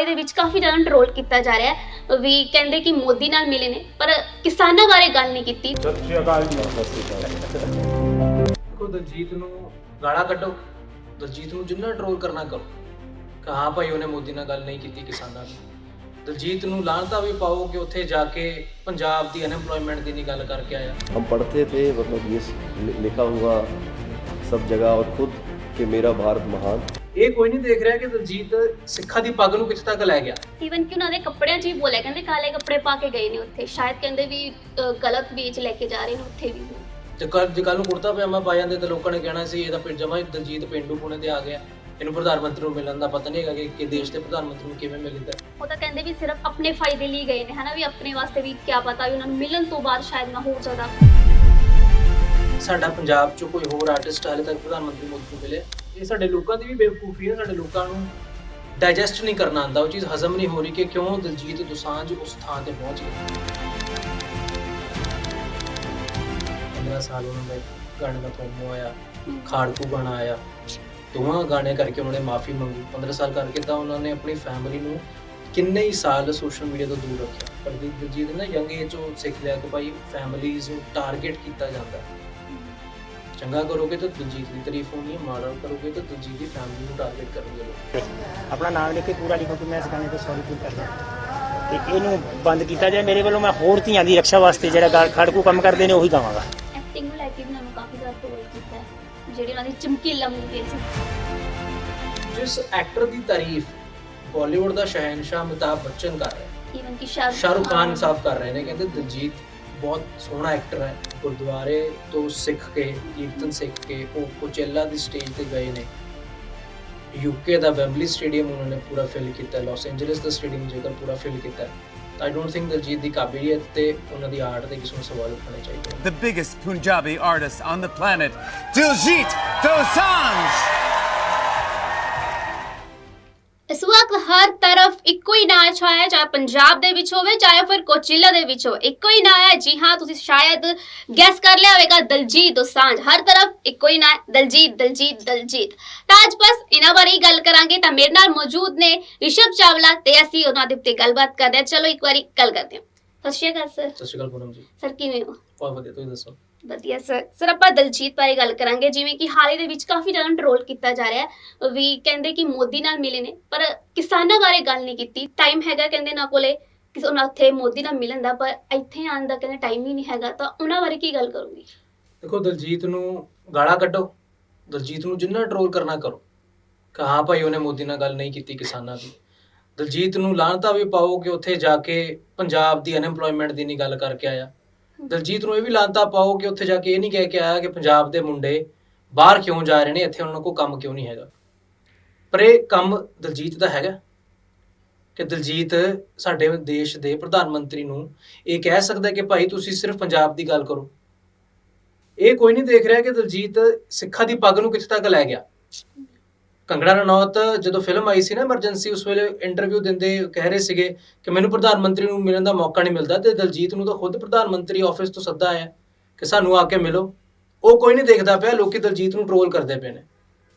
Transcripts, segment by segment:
ਹਾਲੇ ਦੇ ਵਿੱਚ ਕਾਫੀ ਜ਼ਿਆਦਾ ਟਰੋਲ ਕੀਤਾ ਜਾ ਰਿਹਾ ਹੈ ਵੀ ਕਹਿੰਦੇ ਕਿ ਮੋਦੀ ਨਾਲ ਮਿਲੇ ਨੇ ਪਰ ਕਿਸਾਨਾਂ ਬਾਰੇ ਗੱਲ ਨਹੀਂ ਕੀਤੀ ਸਤਿ ਸ਼੍ਰੀ ਅਕਾਲ ਜੀ ਦੇਖੋ ਦਲਜੀਤ ਨੂੰ ਗਾਲਾਂ ਕੱਢੋ ਦਲਜੀਤ ਨੂੰ ਜਿੰਨਾ ਟਰੋਲ ਕਰਨਾ ਕਰੋ ਕਹਾ ਭਾਈ ਉਹਨੇ ਮੋਦੀ ਨਾਲ ਗੱਲ ਨਹੀਂ ਕੀਤੀ ਕਿਸਾਨਾਂ ਦੀ ਦਲਜੀਤ ਨੂੰ ਲਾਹਨਤਾ ਵੀ ਪਾਓ ਕਿ ਉੱਥੇ ਜਾ ਕੇ ਪੰਜਾਬ ਦੀ ਅਨਐਮਪਲੋਇਮੈਂਟ ਦੀ ਨਹੀਂ ਗੱਲ ਕਰਕੇ ਆਇਆ हम पढ़ते थे मतलब ये लि- लिखा हुआ सब जगह और खुद कि मेरा भारत महान ਇਹ ਕੋਈ ਨਹੀਂ ਦੇਖ ਰਿਹਾ ਕਿ ਦਲਜੀਤ ਸਿੱਖਾਂ ਦੀ ਪੱਗ ਨੂੰ ਕਿੱਥੇ ਤੱਕ ਲੈ ਗਿਆ। ਈਵਨ ਕਿ ਉਹਨਾਂ ਦੇ ਕੱਪੜਿਆਂ 'ਚ ਹੀ ਬੋਲਿਆ ਕਹਿੰਦੇ ਕਾਲੇ ਕੱਪੜੇ ਪਾ ਕੇ ਗਏ ਨੇ ਉੱਥੇ। ਸ਼ਾਇਦ ਕਹਿੰਦੇ ਵੀ ਅ, ਗਲਤ ਵੇਚ ਲੈ ਕੇ ਜਾ ਰਹੇ ਨੇ ਉੱਥੇ ਵੀ। ਤੇ ਕੱਲ ਜੇ ਕੱਲ ਨੂੰ ਕੁੜਤਾ ਪਜਾਮਾ ਪਾ ਜਾਂਦੇ ਤੇ ਲੋਕਾਂ ਨੇ ਕਹਿਣਾ ਸੀ ਇਹਦਾ ਪਿੰਡ ਜਮਾ ਦਲਜੀਤ ਪਿੰਡੂ ਪੁਣੇ ਤੇ ਆ ਗਿਆ। ਇਹਨੂੰ ਪ੍ਰਧਾਨ ਮੰਤਰੀ ਨੂੰ ਮਿਲਣ ਦਾ ਪਤਾ ਨਹੀਂ ਹੈਗਾ ਕਿ ਕਿ ਦੇਸ਼ ਦੇ ਪ੍ਰਧਾਨ ਮੰਤਰੀ ਨੂੰ ਕਿਵੇਂ ਮਿਲਦਾ। ਉਹ ਤਾਂ ਕਹਿੰਦੇ ਵੀ ਸਿਰਫ ਆਪਣੇ ਫਾਇਦੇ ਲਈ ਗਏ ਨੇ ਹਨਾ? ਵੀ ਆਪਣੇ ਵਾਸਤੇ ਵੀ ਕੀ ਪਤਾ ਵੀ ਉਹਨਾਂ ਨੂੰ ਮਿਲਣ ਤੋਂ ਬਾਅਦ ਸ਼ਾਇਦ ਨਾ ਹੋ ਜ਼ਿਆਦਾ। ਸਾਡਾ ਪੰਜਾਬ 'ਚ ਕੋਈ ਹੋਰ ਆਰਟਿਸਟ ਹਾਲੇ ਤੱਕ ਪ੍ਰਧਾਨ ਮੰਤਰੀ ਮੋਦੀ ਨੂੰ ਮਿਲੇ ਇਹ ਸਾਡੇ ਲੋਕਾਂ ਦੀ ਵੀ ਬੇਵਕੂਫੀ ਹੈ, ਸਾਡੇ ਲੋਕਾਂ ਨੂੰ ਡਾਈਜੈਸਟ ਨਹੀਂ ਕਰਨਾ ਆਂਦਾ ਉਹ ਚੀਜ਼ ਹਜ਼ਮ ਨਹੀਂ ਹੋ ਰਹੀ ਕਿ ਕਿਉਂ ਦਿਲਜੀਤ ਦੋਸਾਂਝ ਉਸ ਥਾਂ ਤੇ ਪਹੁੰਚ ਗਿਆ। 15 ਸਾਲ ਉਹਨਾਂ ਦਾ ਗਾਣੇ ਦਾ ਪ੍ਰੋਮੋ ਆਇਆ ਖਾੜਕੂ ਗਾਣਾ ਆਇਆ, ਦੋਵਾਂ ਗਾਣੇ ਕਰਕੇ ਉਹਨਾਂ ਨੇ ਮਾਫੀ ਮੰਗੀ। 15 ਸਾਲ ਕਰਕੇ ਤਾਂ ਉਹਨਾਂ ਨੇ ਆਪਣੀ ਫੈਮਿਲੀ ਨੂੰ ਕਿੰਨੇ ਹੀ ਸਾਲ ਸੋਸ਼ਲ ਮੀਡੀਆ ਤੋਂ ਦੂਰ ਰੱਖਿਆ। ਪਰ ਦਿਲਜੀਤ ਨੇ ਯੰਗ ਏਜ ਤੋਂ ਸਿੱਖ ਲਿਆ ਕਿ ਭਾਈ ਫੈਮਿਲੀਜ਼ ਨੂੰ ਟਾਰਗੇਟ ਕੀਤਾ ਜਾਂਦਾ ਹੈ। ਚੰਗਾ ਕਰੋਗੇ ਤਾਂ ਦਿਲਜੀਤ ਦੀ ਤਾਰੀਫ ਹੋਣੀ ਹੈ ਮਾੜਾ ਕਰੋਗੇ ਤਾਂ ਦਿਲਜੀਤ ਦੀ ਫੈਮਿਲੀ ਨੂੰ ਟਾਰਗੇਟ ਕਰਨਗੇ ਲੋਕ। ਆਪਣਾ ਨਾਮ ਲਿਖ ਕੇ ਪੂਰਾ ਲਿਖੋ ਕਿ ਮੈਂ ਇਸ ਗਾਣੇ ਤੋਂ ਸੌਰੀ ਫੀਲ ਕਰਦਾ। ਤੇ ਇਹਨੂੰ ਬੰਦ ਕੀਤਾ ਜਾਏ ਮੇਰੇ ਵੱਲੋਂ ਮੈਂ ਹੋਰ ਧੀਆਂ ਦੀ ਰੱਖਿਆ ਵਾਸਤੇ ਜਿਹੜਾ ਖੜਕੂ ਕੰਮ ਕਰਦੇ ਨੇ ਉਹੀ ਗਾਵਾਂਗਾ। ਐਕਟਿੰਗ ਨੂੰ ਲੈ ਕੇ ਵੀ ਉਹਨਾਂ ਨੂੰ ਕਾਫੀ ਜ਼ਿਆਦਾ ਟਰੋਲ ਕੀਤਾ ਹੈ ਜਿਹੜੀ ਉਹਨਾਂ ਦੀ ਚਮਕੀਲਾ ਮੂਵੀ ਸੀ ਜਿਸ ਐਕਟਰ ਦੀ ਤਾਰੀਫ ਬਾਲੀਵੁੱਡ ਦਾ ਸ਼ਹਿਨशाह ਅਮਿਤਾਭ ਬੱਚਨ ਕਰ ਰਿਹਾ ਹੈ। ਈਵਨ ਕਿ ਸ਼ਾਹਰੁਖ ਸ਼ਾਹਰੁਖ ਖਾਨ ਸਾਹਿਬ ਕਰ ਰਹੇ ਨੇ ਕਹਿੰਦੇ ਦਿਲਜੀਤ ਬਹੁਤ ਸੋਹਣਾ ਐਕਟਰ ਹੈ ਗੁਰਦੁਆਰੇ ਤੋਂ ਸਿੱਖ ਕੇ ਕੀਰਤਨ ਸਿੱਖ ਕੇ ਉਹ ਕੋਚੇਲਾ ਦੀ ਸਟੇਜ ਤੇ ਗਏ ਨੇ ਯੂਕੇ ਦਾ ਵੈਂਬਲੀ ਸਟੇਡੀਅਮ ਉਹਨਾਂ ਨੇ ਪੂਰਾ ਫਿਲ ਕੀਤਾ ਲਾਸ ਐਂਜਲਸ ਦਾ ਸਟੇਡੀਅਮ ਜੇਕਰ ਪੂਰਾ ਫਿਲ ਕੀਤਾ ਤਾਂ ਆਈ ਡੋਨਟ ਥਿੰਕ ਦਿਲਜੀਤ ਦੀ ਕਾਬਲੀਅਤ ਤੇ ਉਹਨਾਂ ਦੀ ਆਰਟ ਤੇ ਕਿਸੇ ਨੂੰ ਸਵਾਲ ਉਠਾਉਣੇ ਚਾਹੀਦੇ the biggest Punjabi artist on the planet, Diljit Dosanjh. ਇਸ ਹਰ ਤਰਫ ਇੱਕੋ ਹੀ ਨਾਂ ਛਾਇਆ ਚਾਹੇ ਪੰਜਾਬ ਦੇ ਵਿੱਚ ਹੋਵੇ ਚਾਹੇ ਫਿਰ ਕੋਚਿਲਾ ਦੇ ਵਿੱਚ ਹੋਵੇ ਇੱਕੋ ਹੀ ਨਾਂ ਹੈ। ਜੀ ਹਾਂ ਤੁਸੀਂ ਸ਼ਾਇਦ ਗੈਸ ਕਰ ਲਿਆ ਹੋਵੇਗਾ ਦਲਜੀਤ ਦੋਸਾਂਝ। ਹਰ ਤਰਫ ਇੱਕੋ ਹੀ ਨਾਂ ਦਲਜੀਤ ਦਲਜੀਤ ਦਲਜੀਤ। ਤਾਂ ਅੱਜ ਬਸ ਇਹਨਾਂ ਬਾਰੇ ਹੀ ਗੱਲ ਕਰਾਂਗੇ। ਤਾਂ ਮੇਰੇ ਨਾਲ ਮੌਜੂਦ ਨੇ ਰਿਸ਼ਭ ਚਾਵਲਾ ਤੇ ਅਸੀਂ ਉਹਨਾਂ ਦੇ ਉੱਤੇ ਗੱਲਬਾਤ ਕਰਦੇ ਹਾਂ। ਚਲੋ ਇੱਕ ਵਾਰੀ ਗੱਲ ਕਰਦੇ ਹਾਂ। ਸਤਿ ਸ਼੍ਰੀ ਅਕਾਲ ਸਰ। ਸਤਿ ਸ਼੍ਰੀ ਅਕਾਲ ਪੂਨਮ ਜੀ। ਸਰ ਕਿਵੇਂ ਹੋ? ਬਹੁਤ ਵਧੀਆ ਤੁਸੀਂ ਦੱਸੋ? ਵਧੀਆ ਸਰ ਸਰ ਆਪਾਂ ਦਲਜੀਤ ਬਾਰੇ ਗੱਲ ਕਰਾਂਗੇ, ਜਿਵੇਂ ਕਿ ਹਾਲੇ ਦੇ ਵਿੱਚ ਕਾਫੀ ਜ਼ਿਆਦਾ ਟਰੋਲ ਕੀਤਾ ਜਾ ਰਿਹਾ ਹੈ। ਵੀ ਕਹਿੰਦੇ ਕਿ ਮੋਦੀ ਨਾਲ ਮਿਲੇ ਨੇ, ਪਰ ਕਿਸਾਨਾਂ ਬਾਰੇ ਗੱਲ ਨਹੀਂ ਕੀਤੀ। ਟਾਈਮ ਹੈਗਾ ਕਹਿੰਦੇ ਨਾ ਕੋਲੇ, ਕਿਸੇ ਉਹਨਾਂ ਉੱਥੇ ਮੋਦੀ ਨਾਲ ਮਿਲਣ ਦਾ, ਪਰ ਇੱਥੇ ਆਉਣ ਦਾ ਕਹਿੰਦੇ ਟਾਈਮ ਹੀ ਨਹੀਂ ਹੈਗਾ। ਤਾਂ ਉਹਨਾਂ ਬਾਰੇ ਕੀ ਗੱਲ ਕਰੂੰਗੀ? ਦੇਖੋ, ਦਲਜੀਤ ਨੂੰ ਗਾਲਾਂ ਕੱਢੋ। ਦਲਜੀਤ ਨੂੰ ਜਿੰਨਾ ਟਰੋਲ ਕਰਨਾ ਕਰੋ। ਕਹਾ ਭਾਈ, ਉਹਨੇ ਮੋਦੀ ਨਾਲ ਗੱਲ ਨਹੀਂ ਕੀਤੀ ਕਿਸਾਨਾਂ ਦੀ। ਦਲਜੀਤ ਨੂੰ ਲਾਹਨਤਾ ਵੀ ਪਾਓ ਕਿ ਉੱਥੇ ਜਾ ਕੇ ਪੰਜਾਬ ਦੀ ਅਨਐਮਪਲੋਇਮੈਂਟ ਦੀ ਨਹੀਂ ਗੱਲ ਕਰਕੇ ਆਇਆ। ਦਲਜੀਤ ਨੂੰ ਇਹ ਵੀ ਲਾਹਨਤਾ ਪਾਓ ਕਿ ਉੱਥੇ ਜਾ ਕੇ ਇਹ ਨਹੀਂ ਕਹਿ ਕੇ ਆਇਆ ਕਿ ਪੰਜਾਬ ਦੇ ਮੁੰਡੇ ਬਾਹਰ ਕਿਉਂ ਜਾ ਰਹੇ ਨੇ, ਇੱਥੇ ਉਹਨਾਂ ਕੋਲ ਕੰਮ ਕਿਉਂ ਨਹੀਂ ਹੈਗਾ। ਪਰ ਇਹ ਕੰਮ ਦਲਜੀਤ ਦਾ ਹੈਗਾ ਕਿ ਦਲਜੀਤ ਸਾਡੇ ਦੇਸ਼ ਦੇ ਪ੍ਰਧਾਨ ਮੰਤਰੀ ਨੂੰ ਇਹ ਕਹਿ ਸਕਦਾ ਕਿ ਭਾਈ ਤੁਸੀਂ ਸਿਰਫ ਪੰਜਾਬ ਦੀ ਗੱਲ ਕਰੋ। ਇਹ ਕੋਈ ਨਹੀਂ ਦੇਖ ਰਿਹਾ ਕਿ ਦਲਜੀਤ ਸਿੱਖਾਂ ਦੀ ਪੱਗ ਨੂੰ ਕਿੱਥੇ ਤੱਕ ਲੈ ਗਿਆ। ਕੰਗਣਾ ਰਣੌਤ ਜਦੋਂ ਫਿਲਮ ਆਈ ਸੀ ਨਾ ਐਮਰਜੈਂਸੀ ਉਸ ਵੇਲੇ ਇੰਟਰਵਿਊ ਦਿੰਦੇ ਕਹਿ ਰਹੇ ਸੀਗੇ ਕਿ ਮੈਨੂੰ ਪ੍ਰਧਾਨ ਮੰਤਰੀ ਨੂੰ ਮਿਲਣ ਦਾ ਮੌਕਾ ਨਹੀਂ ਮਿਲਦਾ ਤੇ ਦਲਜੀਤ ਨੂੰ ਤਾਂ ਖੁਦ ਪ੍ਰਧਾਨ ਮੰਤਰੀ ਆਫਿਸ ਤੋਂ ਸੱਦਾ ਆਇਆ ਕਿ ਸਾਨੂੰ ਆ ਕੇ ਮਿਲੋ। ਉਹ ਕੋਈ ਨਹੀਂ ਦੇਖਦਾ ਪਿਆ ਲੋਕੀ ਦਲਜੀਤ ਨੂੰ ਟਰੋਲ ਕਰਦੇ ਪਏ ਨੇ।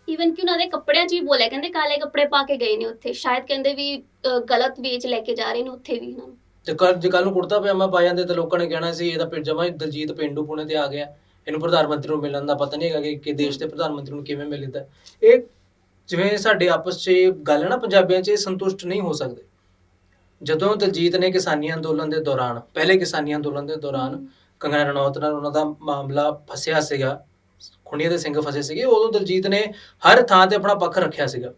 ਈਵਨ ਕਿ ਉਹਨਾਂ ਦੇ ਕੱਪੜਿਆਂ 'ਚ ਹੀ ਬੋਲਿਆ ਕਹਿੰਦੇ ਕਾਲੇ ਕੱਪੜੇ ਪਾ ਕੇ ਗਏ ਨੇ ਉੱਥੇ। ਸ਼ਾਇਦ ਕਹਿੰਦੇ ਵੀ ਅ, ਗਲਤ ਵੇਚ ਲੈ ਕੇ ਜਾ ਰਹੇ ਨੇ ਉੱਥੇ ਵੀ ਉਹਨਾਂ ਨੂੰ ਤੇ ਕੱਲ ਜੇ ਕੱਲ ਨੂੰ ਕੁੜਤਾ ਪਜਾਮਾ ਪਾ ਜਾਂਦੇ ਤੇ ਲੋਕਾਂ ਨੇ ਕਹਿਣਾ ਸੀ ਇਹਦਾ ਪਿੰਡ ਜਮਾ ਦਲਜੀਤ ਪਿੰਡੂ ਪੁਣੇ ਤੇ ਆ ਗਿਆ। ਇਹਨੂੰ ਪ੍ਰਧਾਨ ਮੰਤਰੀ ਨੂੰ ਮਿਲਣ ਦਾ ਪਤਾ ਨਹੀਂ ਹੈਗਾ ਕਿ ਕਿ ਦੇਸ਼ ਦੇ ਪ੍ਰਧਾਨ ਮੰਤਰੀ ਨੂੰ ਕਿਵੇਂ ਮਿਲਦਾ। ਇਹ ਜਿਵੇਂ ਸਾਡੇ ਆਪਸ 'ਚ ਇਹ ਗੱਲ ਨਾ, ਪੰਜਾਬੀਆਂ 'ਚ ਇਹ ਸੰਤੁਸ਼ਟ ਨਹੀਂ ਹੋ ਸਕਦੇ। ਜਦੋਂ ਦਲਜੀਤ ਨੇ ਕਿਸਾਨੀ ਅੰਦੋਲਨ ਦੇ ਦੌਰਾਨ, ਪਹਿਲੇ ਕਿਸਾਨੀ ਅੰਦੋਲਨ ਦੇ ਦੌਰਾਨ ਕੰਗਨਾ ਰਣੌਤ ਨਾਲ ਉਹਨਾਂ ਦਾ ਮਾਮਲਾ ਫਸਿਆ ਸੀਗਾ, ਖੁੰਡੀਆਂ ਦੇ ਸਿੰਘ ਫਸੇ ਸੀਗੇ, ਉਦੋਂ ਦਲਜੀਤ ਨੇ ਹਰ ਥਾਂ ਤੇ ਆਪਣਾ ਪੱਖ ਰੱਖਿਆ ਸੀਗਾ।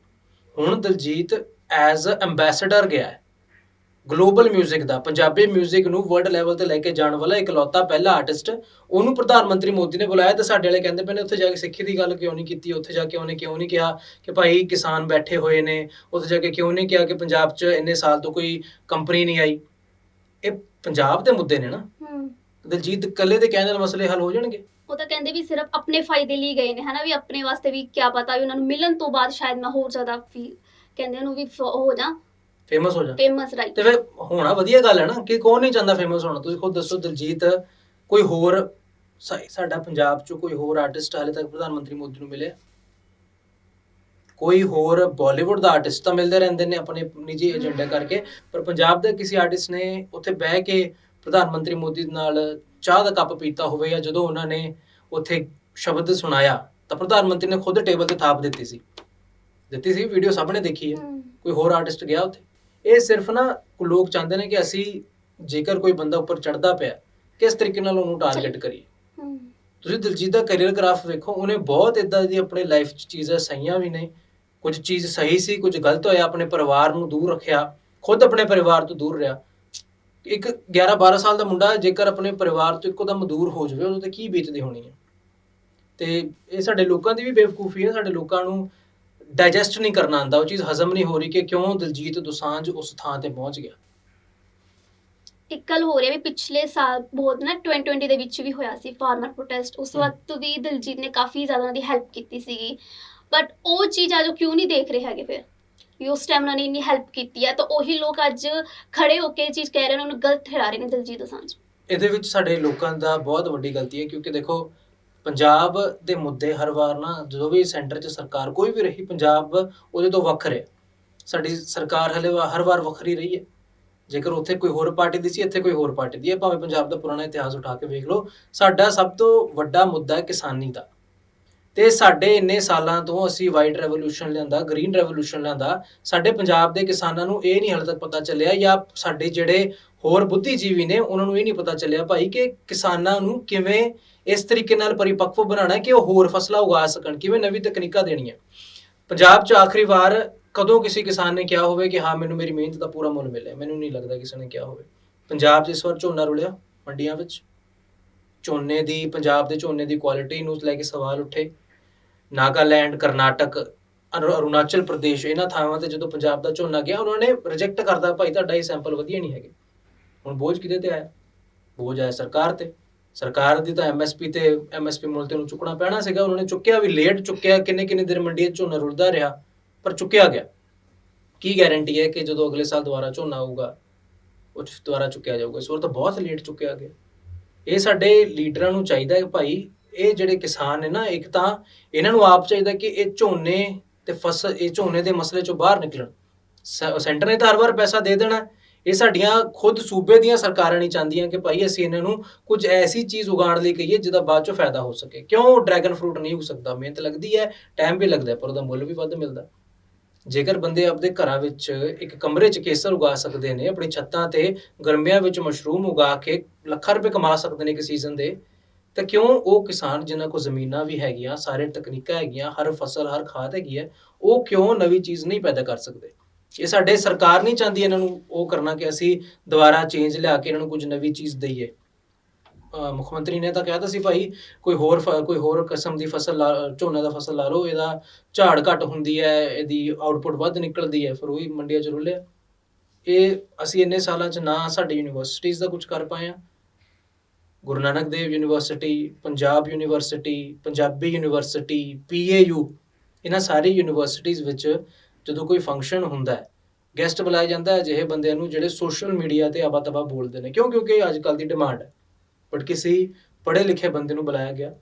ਹੁਣ ਦਲਜੀਤ ਐਜ਼ ਐਮਬੈਸਡਰ ਗਿਆ ਹੈ। ਗਲੋਬਲ 뮤직 ਦਾ ਪੰਜਾਬੀ 뮤직 ਨੂੰ ਵਰਲਡ ਲੈਵਲ ਤੇ ਲੈ ਕੇ ਜਾਣ ਵਾਲਾ ਇਕਲੌਤਾ ਪਹਿਲਾ ਆਰਟਿਸਟ ਉਹਨੂੰ ਪ੍ਰਧਾਨ ਮੰਤਰੀ ਮੋਦੀ ਨੇ ਬੁਲਾਇਆ ਤੇ ਸਾਡੇ ਵਾਲੇ ਕਹਿੰਦੇ ਪਏ ਨੇ ਉੱਥੇ ਜਾ ਕੇ ਸਿੱਖੀ ਦੀ ਗੱਲ ਕਿਉਂ ਨਹੀਂ ਕੀਤੀ ਉੱਥੇ ਜਾ ਕੇ ਉਹਨੇ ਕਿਉਂ ਨਹੀਂ ਕਿਹਾ ਕਿ ਭਾਈ ਕਿਸਾਨ ਬੈਠੇ ਹੋਏ ਨੇ ਉੱਥੇ ਜਾ ਕੇ ਕਿਉਂ ਨਹੀਂ ਕਿਹਾ ਕਿ ਪੰਜਾਬ 'ਚ ਇੰਨੇ ਸਾਲ ਤੋਂ ਕੋਈ ਕੰਪਨੀ ਨਹੀਂ ਆਈ ਇਹ ਪੰਜਾਬ ਦੇ ਮੁੱਦੇ ਨੇ ਨਾ ਹੂੰ ਦਲਜੀਤ ਇਕੱਲੇ ਦੇ ਕਹਿਣ ਨਾਲ ਮਸਲੇ ਹੱਲ ਹੋ ਜਾਣਗੇ ਉਹ ਤਾਂ ਕਹਿੰਦੇ ਵੀ ਸਿਰਫ ਆਪਣੇ ਫਾਇਦੇ ਲਈ ਗਏ ਨੇ ਹਨਾ ਵੀ ਆਪਣੇ ਵਾਸਤੇ ਵੀ ਕੀ ਪਤਾ ਵੀ ਉਹਨਾਂ ਨੂੰ ਮਿਲਣ ਤੋਂ ਬਾਅਦ ਸ਼ਾਇਦ ਮੈਂ ਹੋਰ ਜ਼ਿਆਦਾ ਫੀਲ ਕਹਿੰਦੇ ਉਹਨੂੰ ਵੀ ਫ- ਹੋ ਜਾ ਫੇਮਸ ਹੋ ਜਾ। ਫੇਮਸ ਰਾਈਟ ਤੇ ਫਿਰ ਹੋਣਾ ਵਧੀਆ ਗੱਲ ਹੈ ਨਾ ਕਿ ਕੌਣ ਨਹੀਂ ਚਾਹੁੰਦਾ ਫੇਮਸ ਹੋਣਾ? ਤੁਸੀਂ ਖੁਦ ਦੱਸੋ ਦਿਲਜੀਤ ਕੋਈ ਹੋਰ ਸਾਡਾ ਪੰਜਾਬ 'ਚ ਕੋਈ ਹੋਰ ਆਰਟਿਸਟ ਹਾਲੇ ਤੱਕ ਪ੍ਰਧਾਨ ਮੰਤਰੀ ਮੋਦੀ ਨੂੰ ਮਿਲਿਆ? ਕੋਈ ਹੋਰ ਬਾਲੀਵੁੱਡ ਦਾ ਆਰਟਿਸਟ ਤਾਂ ਮਿਲਦੇ ਰਹਿੰਦੇ ਨੇ ਆਪਣੇ ਨਿੱਜੀ ਏਜੰਡੇ ਕਰਕੇ ਪਰ ਪੰਜਾਬ ਦੇ ਕਿਸੇ ਆਰਟਿਸਟ ਨੇ ਉੱਥੇ ਬਹਿ ਕੇ ਪ੍ਰਧਾਨ ਮੰਤਰੀ ਮੋਦੀ ਨਾਲ ਚਾਹ ਦਾ ਕੱਪ ਪੀਤਾ ਹੋਵੇ ਜਾਂ ਜਦੋਂ ਉਹਨਾਂ ਨੇ ਉੱਥੇ ਸ਼ਬਦ ਸੁਣਾਇਆ ਤਾਂ ਪ੍ਰਧਾਨ ਮੰਤਰੀ ਨੇ ਖੁਦ ਟੇਬਲ ਤੇ ਥਾਪ ਦਿੱਤੀ ਸੀ। ਦਿੱਤੀ ਸੀ ਵੀਡੀਓ ਸਭ ਨੇ ਦੇਖੀ ਹੈ। ਕੋਈ ਹੋਰ ਆਰਟਿਸਟ ਗਿਆ ਉੱਥੇ? ਇਹ ਸਿਰਫ ਨਾ ਲੋਕ ਚਾਹੁੰਦੇ ਨੇ ਕਿ ਅਸੀਂ ਜੇਕਰ ਕੋਈ ਬੰਦਾ ਉੱਪਰ ਚੜਦਾ ਪਿਆ ਕਿਸ ਤਰੀਕੇ ਨਾਲ ਉਹਨੂੰ ਟਾਰਗੇਟ ਕਰੀਏ? ਤੁਸੀਂ ਦਿਲਜੀਤ ਦਾ ਕੈਰੀਅਰ ਗ੍ਰਾਫ ਵੇਖੋ ਉਹਨੇ ਬਹੁਤ ਇਦਾਂ ਦੀ ਆਪਣੇ ਲਾਈਫ 'ਚ ਚੀਜ਼ਾਂ ਸਹੀਆਂ ਵੀ ਨੇ। ਕੁਝ ਚੀਜ਼ ਸਹੀ ਸੀ ਕੁਝ ਗਲਤ ਹੋਇਆ ਆਪਣੇ ਪਰਿਵਾਰ ਨੂੰ ਦੂਰ ਰੱਖਿਆ ਖੁਦ ਆਪਣੇ ਪਰਿਵਾਰ ਤੋਂ ਦੂਰ ਰਿਹਾ। ਇੱਕ 11 12 ਸਾਲ ਦਾ ਮੁੰਡਾ ਜੇਕਰ ਆਪਣੇ ਪਰਿਵਾਰ ਤੋਂ ਇੱਕੋ ਦਮ ਦੂਰ ਹੋ ਜਾਵੇ ਉਹਦੇ ਤੇ ਕੀ ਬੀਤਦੀ ਹੋਣੀ ਹੈ? ਤੇ ਇਹ ਸਾਡੇ ਲੋਕਾਂ ਦੀ ਵੀ ਬੇਵਕੂਫੀ ਹੈ ਸਾਡੇ ਲੋਕਾਂ ਨੂੰ ਡਾਈਜੈਸਟ ਨਹੀਂ ਕਰਨਾ ਆਂਦਾ ਉਹ ਚੀਜ਼ ਹਜ਼ਮ ਨਹੀਂ ਹੋ ਰਹੀ ਕਿ ਕਿਉਂ ਦਿਲਜੀਤ ਦੋਸਾਂਝ ਉਸ ਥਾਂ ਤੇ ਪਹੁੰਚ ਗਿਆ? ਇੱਕ ਗੱਲ ਹੋ ਰਹੀ ਹੈ ਵੀ ਪਿਛਲੇ ਸਾਲ ਬਹੁਤ ਨਾ 2020 ਦੇ ਵਿੱਚ ਵੀ ਹੋਇਆ ਸੀ ਫਾਰਮਰ ਪ੍ਰੋਟੈਸਟ ਉਸ। ਵਕਤ ਵੀ ਦਿਲਜੀਤ ਨੇ ਕਾਫੀ ਜ਼ਿਆਦਾ ਉਹਨਾਂ ਦੀ ਹੈਲਪ ਕੀਤੀ ਸੀਗੀ। ਬਟ ਉਹ ਚੀਜ਼ ਅੱਜ ਉਹ ਕਿਉਂ ਨਹੀਂ ਦੇਖ ਰਹੇ ਹੈਗੇ ਫਿਰ? ਵੀ ਉਸ ਟਾਈਮ ਉਹਨਾਂ ਨੇ ਇੰਨੀ ਹੈਲਪ ਕੀਤੀ ਹੈ ਤਾਂ ਉਹੀ ਲੋਕ ਅੱਜ ਖੜੇ ਹੋ ਕੇ ਇਹ ਚੀਜ਼ ਕਹਿ ਰਹੇ ਨੇ ਉਹਨੂੰ ਗਲਤ ਠਹਿਰਾ ਰਹੇ ਨੇ ਦਿਲਜੀਤ ਦੋਸਾਂਝ। ਇਹਦੇ ਵਿੱਚ ਸਾਡੇ ਲੋਕਾਂ ਦਾ ਬਹੁਤ ਵੱਡੀ ਗਲਤੀ ਹੈ ਕਿਉਂਕਿ ਦੇਖੋ ਪੰਜਾਬ ਦੇ ਮੁੱਦੇ ਹਰ ਵਾਰ ਨਾ ਜਦੋਂ ਵੀ ਸੈਂਟਰ 'ਚ ਸਰਕਾਰ ਕੋਈ ਵੀ ਰਹੀ, ਪੰਜਾਬ ਉਹਦੇ ਤੋਂ ਵੱਖ ਰਿਹਾ। ਸਾਡੀ ਸਰਕਾਰ ਹਲੇ ਵਾ- ਹਰ ਵਾਰ ਵੱਖਰੀ ਰਹੀ ਹੈ। ਜੇਕਰ ਉੱਥੇ ਕੋਈ ਹੋਰ ਪਾਰਟੀ ਦੀ ਸੀ, ਇੱਥੇ ਕੋਈ ਹੋਰ ਪਾਰਟੀ ਦੀ ਹੈ। ਭਾਵੇਂ ਪੰਜਾਬ ਦਾ ਪੁਰਾਣਾ ਇਤਿਹਾਸ ਉਠਾ ਕੇ ਵੇਖ ਲਓ, ਸਾਡਾ ਸਭ ਤੋਂ ਵੱਡਾ ਮੁੱਦਾ ਹੈ ਕਿਸਾਨੀ ਦਾ। ਤੇ ਸਾਡੇ ਇੰਨੇ ਸਾਲਾਂ ਤੋਂ ਅਸੀਂ ਵਾਈਟ ਰੈਵੋਲੂਸ਼ਨ ਲਿਆਂਦਾ ਗ੍ਰੀਨ ਰੈਵੋਲੂਸ਼ਨ ਲਿਆਂਦਾ, ਸਾਡੇ ਪੰਜਾਬ ਦੇ ਕਿਸਾਨਾਂ ਨੂੰ ਇਹ ਨਹੀਂ ਹਲੇ ਤੱਕ ਪਤਾ ਚੱਲਿਆ ਜਾਂ ਸਾਡੇ ਜਿਹੜੇ ਹੋਰ ਬੁੱਧੀਜੀਵੀ ਨੇ ਉਹਨਾਂ ਨੂੰ ਇਹ ਨਹੀਂ ਪਤਾ ਚੱਲਿਆ ਭਾਈ ਕਿ ਕਿਸਾਨਾਂ ਨੂੰ ਕਿਵੇਂ ਇਸ ਤਰੀਕੇ ਨਾਲ ਪਰਿਪੱਕਵ ਬਣਾਉਣਾ ਕਿ ਉਹ ਹੋਰ ਫਸਲਾਂ ਉਗਾ ਸਕਣ, ਕਿਵੇਂ ਨਵੀਂ ਤਕਨੀਕਾਂ ਦੇਣੀਆਂ। ਪੰਜਾਬ 'ਚ ਆਖਰੀ ਵਾਰ ਕਦੋਂ ਕਿਸੇ ਕਿਸਾਨ ਨੇ ਕਿਹਾ ਹੋਵੇ ਕਿ ਹਾਂ, ਮੈਨੂੰ ਮੇਰੀ ਮਿਹਨਤ ਦਾ ਪੂਰਾ ਮੁੱਲ ਮਿਲਿਆ, ਮੈਨੂੰ ਨਹੀਂ ਲੱਗਦਾ ਕਿਸੇ ਨੇ ਕਿਹਾ ਹੋਵੇ। ਪੰਜਾਬ 'ਚ ਇਸ ਵਾਰ ਝੋਨਾ ਰੁਲਿਆ ਮੰਡੀਆਂ ਵਿੱਚ। ਝੋਨੇ ਦੀ, ਪੰਜਾਬ ਦੇ ਝੋਨੇ ਦੀ ਕੁਆਲਿਟੀ ਨੂੰ ਲੈ ਕੇ ਸਵਾਲ ਉੱਠੇ। ਨਾਗਾਲੈਂਡ, ਕਰਨਾਟਕ, ਅਰੂ- ਅਰੁਣਾਚਲ ਪ੍ਰਦੇਸ਼, ਇਹਨਾਂ ਥਾਵਾਂ ਤੇ ਜਦੋਂ ਪੰਜਾਬ ਦਾ ਝੋਨਾ ਗਿਆ, ਉਹਨਾਂ ਨੇ ਰਿਜੈਕਟ ਕਰਦਾ ਭਾਈ ਤੁਹਾਡਾ ਇਹ ਸੈਂਪਲ ਵਧੀਆ ਨਹੀਂ ਹੈਗੇ। ਹੁਣ ਬੋਝ ਕਿਹਦੇ ਤੇ ਆਇਆ? ਬੋਝ ਆਇਆ ਸਰਕਾਰ ਤੇ। ਸਰਕਾਰ ਦੀ ਤਾਂ ਐਮਐਸਪੀ ਤੇ ਐਮਐਸਪੀ ਮੁੱਲ ਤੇ ਉਹਨੂੰ ਚੁੱਕਣਾ ਪੈਣਾ ਸੀਗਾ। ਉਹਨਾਂ ਨੇ ਚੁੱਕਿਆ ਵੀ ਲੇਟ ਚੁੱਕਿਆ, ਕਿੰਨੇ ਕਿੰਨੇ ਦਿਨ ਮੰਡੀ ਝੋਨਾ ਰੁਲਦਾ ਰਿਹਾ, ਪਰ ਚੁੱਕਿਆ ਗਿਆ। ਕੀ ਗਾਰੰਟੀ ਹੈ ਕਿ ਜਦੋਂ ਅਗਲੇ ਸਾਲ ਦੁਬਾਰਾ ਝੋਨਾ ਆਊਗਾ, ਉਹ ਦੁਬਾਰਾ ਚੁੱਕਿਆ ਜਾਊਗਾ? ਇਸ ਵਾਰ ਤਾਂ ਬਹੁਤ ਲੇਟ ਚੁੱਕਿਆ ਗਿਆ। ਇਹ ਸਾਡੇ ਲੀਡਰਾਂ ਨੂੰ ਚਾਹੀਦਾ ਹੈ ਭਾਈ, ਇਹ ਜਿਹੜੇ ਕਿਸਾਨ ਨੇ ਨਾ, ਇੱਕ ਤਾਂ ਇਹਨਾਂ ਨੂੰ ਆਪ ਚਾਹੀਦਾ ਕਿ ਇਹ ਝੋਨੇ ਤੇ ਫਸਲ ਇਹ ਝੋਨੇ ਦੇ ਮਸਲੇ ਚੋਂ ਬਾਹਰ ਨਿਕਲਣ। ਸ- ਸੈਂਟਰ ਨੇ ਤਾਂ ਹਰ ਵਾਰ ਪੈਸਾ ਦੇ ਦੇਣਾ। ਇਹ ਸਾਡੀਆਂ ਖੁਦ ਸੂਬੇ ਦੀਆਂ ਸਰਕਾਰਾਂ ਨਹੀਂ ਚਾਹੁੰਦੀਆਂ ਕਿ ਭਾਈ ਅਸੀਂ ਇਹਨਾਂ ਨੂੰ ਕੁਝ ਐਸੀ ਚੀਜ਼ ਉਗਾਉਣ ਲਈ ਕਹੀਏ ਜਿਹਦਾ ਬਾਅਦ ਚੋਂ ਫਾਇਦਾ ਹੋ ਸਕੇ। ਕਿਉਂ ਡਰੈਗਨ ਫਰੂਟ ਨਹੀਂ ਉਗ ਸਕਦਾ? ਮਿਹਨਤ ਲੱਗਦੀ ਹੈ ਟਾਈਮ ਵੀ ਲੱਗਦਾ ਪਰ ਉਹਦਾ ਮੁੱਲ ਵੀ ਵੱਧ ਮਿਲਦਾ। ਜੇਕਰ ਬੰਦੇ ਆਪਦੇ ਘਰਾਂ ਵਿੱਚ ਇੱਕ ਕਮਰੇ 'ਚ ਕੇਸਰ ਉਗਾ ਸਕਦੇ ਨੇ, ਆਪਣੀ ਛੱਤਾਂ ਤੇ ਗਰਮੀਆਂ ਵਿੱਚ ਮਸ਼ਰੂਮ ਉਗਾ ਕੇ ਲੱਖਾਂ ਰੁਪਏ ਕਮਾ ਸਕਦੇ ਨੇ ਇੱਕ ਸੀਜ਼ਨ ਦੇ, ਤਾਂ ਕਿਉਂ ਉਹ ਕਿਸਾਨ ਜਿਨ੍ਹਾਂ ਕੋਲ ਜ਼ਮੀਨਾਂ ਵੀ ਹੈਗੀਆਂ, ਸਾਰੇ ਤਕਨੀਕਾਂ ਹੈਗੀਆਂ, ਹਰ ਫਸਲ, ਹਰ ਖਾਦ ਹੈਗੀ ਹੈ, ਉਹ ਕਿਉਂ ਨਵੀਂ ਚੀਜ਼ ਨਹੀਂ ਪੈਦਾ ਕਰ ਸਕਦੇ? ਇਹ ਸਾਡੇ ਸਰਕਾਰ ਨਹੀਂ ਚਾਹੁੰਦੀ ਇਹਨਾਂ ਨੂੰ ਉਹ ਕਰਨਾ ਕਿ ਅਸੀਂ ਦੁਬਾਰਾ ਚੇਂਜ ਲਿਆ ਕੇ ਇਹਨਾਂ ਨੂੰ ਕੁਝ ਨਵੀਂ ਚੀਜ਼ ਦਈਏ। ਮੁੱਖ ਮੰਤਰੀ ਨੇ ਤਾਂ ਕਿਹਾ ਤਾਂ ਸੀ ਭਾਈ, ਕੋਈ ਹੋਰ ਫ- ਕੋਈ ਹੋਰ ਕਿਸਮ ਦੀ ਫਸਲ ਲਾ- ਝੋਨੇ ਦਾ ਫਸਲ ਲਾ ਲਓ, ਇਹਦਾ ਝਾੜ ਘੱਟ ਹੁੰਦੀ ਹੈ, ਇਹਦੀ ਆਊਟਪੁੱਟ ਵੱਧ ਨਿਕਲਦੀ ਹੈ, ਫਿਰ ਉਹੀ ਮੰਡੀਆਂ 'ਚ ਰੁਲਿਆ ਇਹ ਅਸੀਂ ਇੰਨੇ ਸਾਲਾਂ 'ਚ ਨਾ ਸਾਡੇ ਯੂਨੀਵਰਸਿਟੀਜ਼ ਦਾ ਕੁਝ ਕਰ ਪਾਏ ਹਾਂ Guru Nanak Dev university, Punjab university, Punjabi university PAU ਇਹਨਾਂ ਸਾਰੀ ਯੂਨੀਵਰਸਿਟੀਜ਼ ਵਿੱਚ ਜਦੋਂ ਕੋਈ ਫੰਕਸ਼ਨ ਹੁੰਦਾ ਹੈ ਗੈਸਟ ਬੁਲਾਇਆ ਜਾਂਦਾ ਹੈ ਅਜਿਹੇ ਬੰਦਿਆਂ ਨੂੰ ਜਿਹੜੇ ਸੋਸ਼ਲ ਮੀਡੀਆ ਤੇ ਆਵਾ ਤਵਾ ਬੋਲਦੇ ਨੇ। ਕਿਉਂ? ਕਿਉਂਕਿ ਅੱਜ ਕੱਲ ਦੀ ਡਿਮਾਂਡ ਹੈ। ਬਟ ਕਿਸੇ ਪੜ੍ਹੇ ਲਿਖੇ ਬੰਦੇ ਨੂੰ ਬੁਲਾਇਆ ਗਿਆ।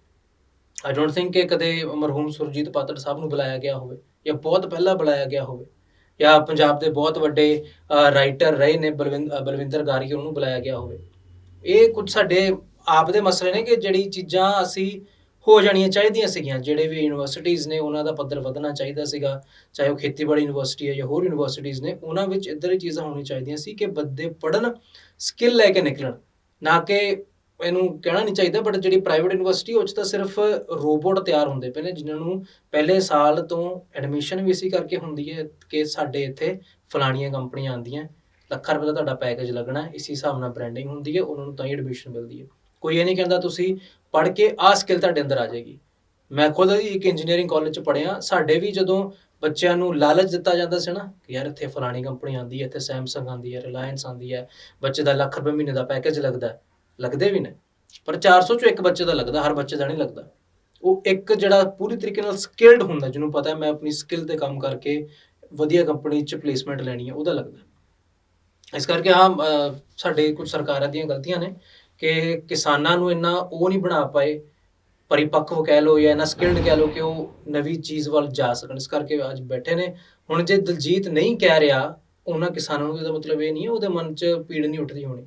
ਆਈ ਡੋਨਟ ਥਿੰਕ ਕਿ ਕਦੇ ਮਰਹੂਮ ਸੁਰਜੀਤ ਪਾਤਰ ਸਾਹਿਬ ਨੂੰ ਬੁਲਾਇਆ ਗਿਆ ਹੋਵੇ ਜਾਂ ਬਹੁਤ ਪਹਿਲਾਂ ਬੁਲਾਇਆ ਗਿਆ ਹੋਵੇ ਜਾਂ ਪੰਜਾਬ ਦੇ ਬਹੁਤ ਵੱਡੇ ਰਾਈਟਰ ਰਹੇ ਨੇ ਬਲਵਿੰਦ ਬਲਵਿੰਦਰ ਗਾਰਗੀ ਉਹਨੂੰ ਬੁਲਾਇਆ ਗਿਆ ਹੋਵੇ। ਇਹ ਕੁਝ ਸਾਡੇ ਆਪ ਦੇ ਮਸਲੇ ਨੇ ਕਿ ਜਿਹੜੀ ਚੀਜ਼ਾਂ ਅਸੀਂ ਹੋ ਜਾਣੀਆਂ ਚਾਹੀਦੀਆਂ ਸੀਗੀਆਂ। ਜਿਹੜੇ ਵੀ ਯੂਨੀਵਰਸਿਟੀਜ਼ ਨੇ ਉਹਨਾਂ ਦਾ ਪੱਧਰ ਵਧਣਾ ਚਾਹੀਦਾ ਸੀਗਾ। ਚਾਹੇ ਉਹ ਖੇਤੀਬਾੜੀ ਯੂਨੀਵਰਸਿਟੀ ਹੈ ਜਾਂ ਹੋਰ ਯੂਨੀਵਰਸਿਟੀਜ਼ ਨੇ ਉਹਨਾਂ ਵਿੱਚ ਇੱਧਰ ਹੀ ਚੀਜ਼ਾਂ ਹੋਣੀਆਂ ਚਾਹੀਦੀਆਂ ਸੀ ਕਿ ਬੰਦੇ ਪੜਨ ਸਕਿੱਲ ਲੈ ਕੇ ਨਿਕਲਣ। ਨਾ ਕਿ ਇਹਨੂੰ ਕਹਿਣਾ ਨਹੀਂ ਚਾਹੀਦਾ ਬਟ ਜਿਹੜੀ ਪ੍ਰਾਈਵੇਟ ਯੂਨੀਵਰਸਿਟੀ ਉਹ 'ਚ ਤਾਂ ਸਿਰਫ ਰੋਬੋਟ ਤਿਆਰ ਹੁੰਦੇ ਪਏ ਨੇ ਜਿਨ੍ਹਾਂ ਨੂੰ ਪਹਿਲੇ ਸਾਲ ਤੋਂ ਐਡਮਿਸ਼ਨ ਵੀ ਇਸੀ ਕਰਕੇ ਹੁੰਦੀ ਹੈ ਕਿ ਸਾਡੇ ਇੱਥੇ ਫਲਾਣੀਆਂ ਕੰਪਨੀਆਂ ਆਉਂਦੀਆਂ। ਲੱਖਾਂ ਰੁਪਏ ਦਾ ਤੁਹਾਡਾ ਪੈਕੇਜ ਲੱਗਣਾ ਹੈ, ਇਸੇ ਹਿਸਾਬ ਨਾਲ ਬ੍ਰਾਂਡਿੰਗ ਹੁੰਦੀ ਹੈ ਉਹਨਾਂ ਨੂੰ ਤਾਂ ਹੀ ਐਡਮਿਸ਼ਨ ਮਿਲਦੀ ਹੈ। ਕੋਈ ਇਹ ਨਹੀਂ ਕਹਿੰਦਾ ਤੁਸੀਂ ਪੜ੍ਹ ਕੇ ਆਹ ਸਕਿੱਲ ਤੁਹਾਡੇ ਅੰਦਰ ਆ ਜਾਏਗੀ। ਮੈਂ ਖੁਦ ਹੀ ਇੱਕ ਇੰਜੀਨੀਅਰਿੰਗ ਕਾਲਜ ਚ ਪੜ੍ਹਿਆ, ਸਾਡੇ ਵੀ ਜਦੋਂ ਬੱਚਿਆਂ ਨੂੰ ਲਾਲਚ ਦਿੱਤਾ ਜਾਂਦਾ ਸੀ ਨਾ ਕਿ ਯਾਰ ਇੱਥੇ ਫਲਾਣੀ ਕੰਪਨੀ ਆਂਦੀ ਹੈ, ਇੱਥੇ ਸੈਮਸੰਗ ਆਂਦੀ ਹੈ ਰਿਲਾਇੰਸ ਆਂਦੀ ਹੈ, ਬੱਚੇ ਦਾ ਲੱਖ ਰੁਪਏ ਮਹੀਨੇ ਦਾ ਪੈਕੇਜ ਲੱਗਦਾ ਲੱਗਦੇ ਵੀ ਨੇ। ਪਰ 400 ਚੋਂ ਇੱਕ ਬੱਚੇ ਦਾ ਲੱਗਦਾ, ਹਰ ਬੱਚੇ ਦਾ ਨਹੀਂ ਲੱਗਦਾ। ਉਹ ਇੱਕ ਜਿਹੜਾ ਪੂਰੀ ਤਰੀਕੇ ਨਾਲ ਸਕਿਲਡ ਹੁੰਦਾ, ਜਿਹਨੂੰ ਪਤਾ ਹੈ, ਮੈਂ ਆਪਣੀ ਸਕਿੱਲ ਤੇ ਕੰਮ ਕਰਕੇ ਵਧੀਆ ਕੰਪਨੀ 'ਚ ਪਲੇਸਮੈਂਟ ਲੈਣੀ ਹੈ, ਉਹਦਾ ਲੱਗਦਾ ਇਸ ਕਰਕੇ ਹਾਂ ਸਾਡੇ ਕੁਝ ਸਰਕਾਰਾਂ ਦੀਆਂ ਗਲਤੀਆਂ ਨੇ। ਕਿ ਕਿਸਾਨਾਂ ਨੂੰ ਇੰਨਾ ਉਹ ਨਹੀਂ ਬਣਾ ਪਾਏ ਪਰਿਪੱਕਵ ਕਹਿ ਲਓ ਜਾਂ ਇਹਨਾਂ ਸਕਿਲਡ ਕਹਿ ਲਓ ਕਿ ਉਹ ਨਵੀਂ ਚੀਜ਼ ਵੱਲ ਜਾ ਸਕਣ। ਇਸ ਕਰਕੇ ਅੱਜ ਬੈਠੇ ਨੇ। ਹੁਣ ਜੇ ਦਲਜੀਤ ਨਹੀਂ ਕਹਿ ਰਿਹਾ, ਉਹਨਾਂ ਕਿਸਾਨਾਂ ਨੂੰ ਇਹਦਾ ਮਤਲਬ ਇਹ ਨਹੀਂ ਹੈ ਉਹਦੇ ਮਨ 'ਚ ਪੀੜ ਨਹੀਂ ਉੱਠਦੀ ਹੋਣੀ।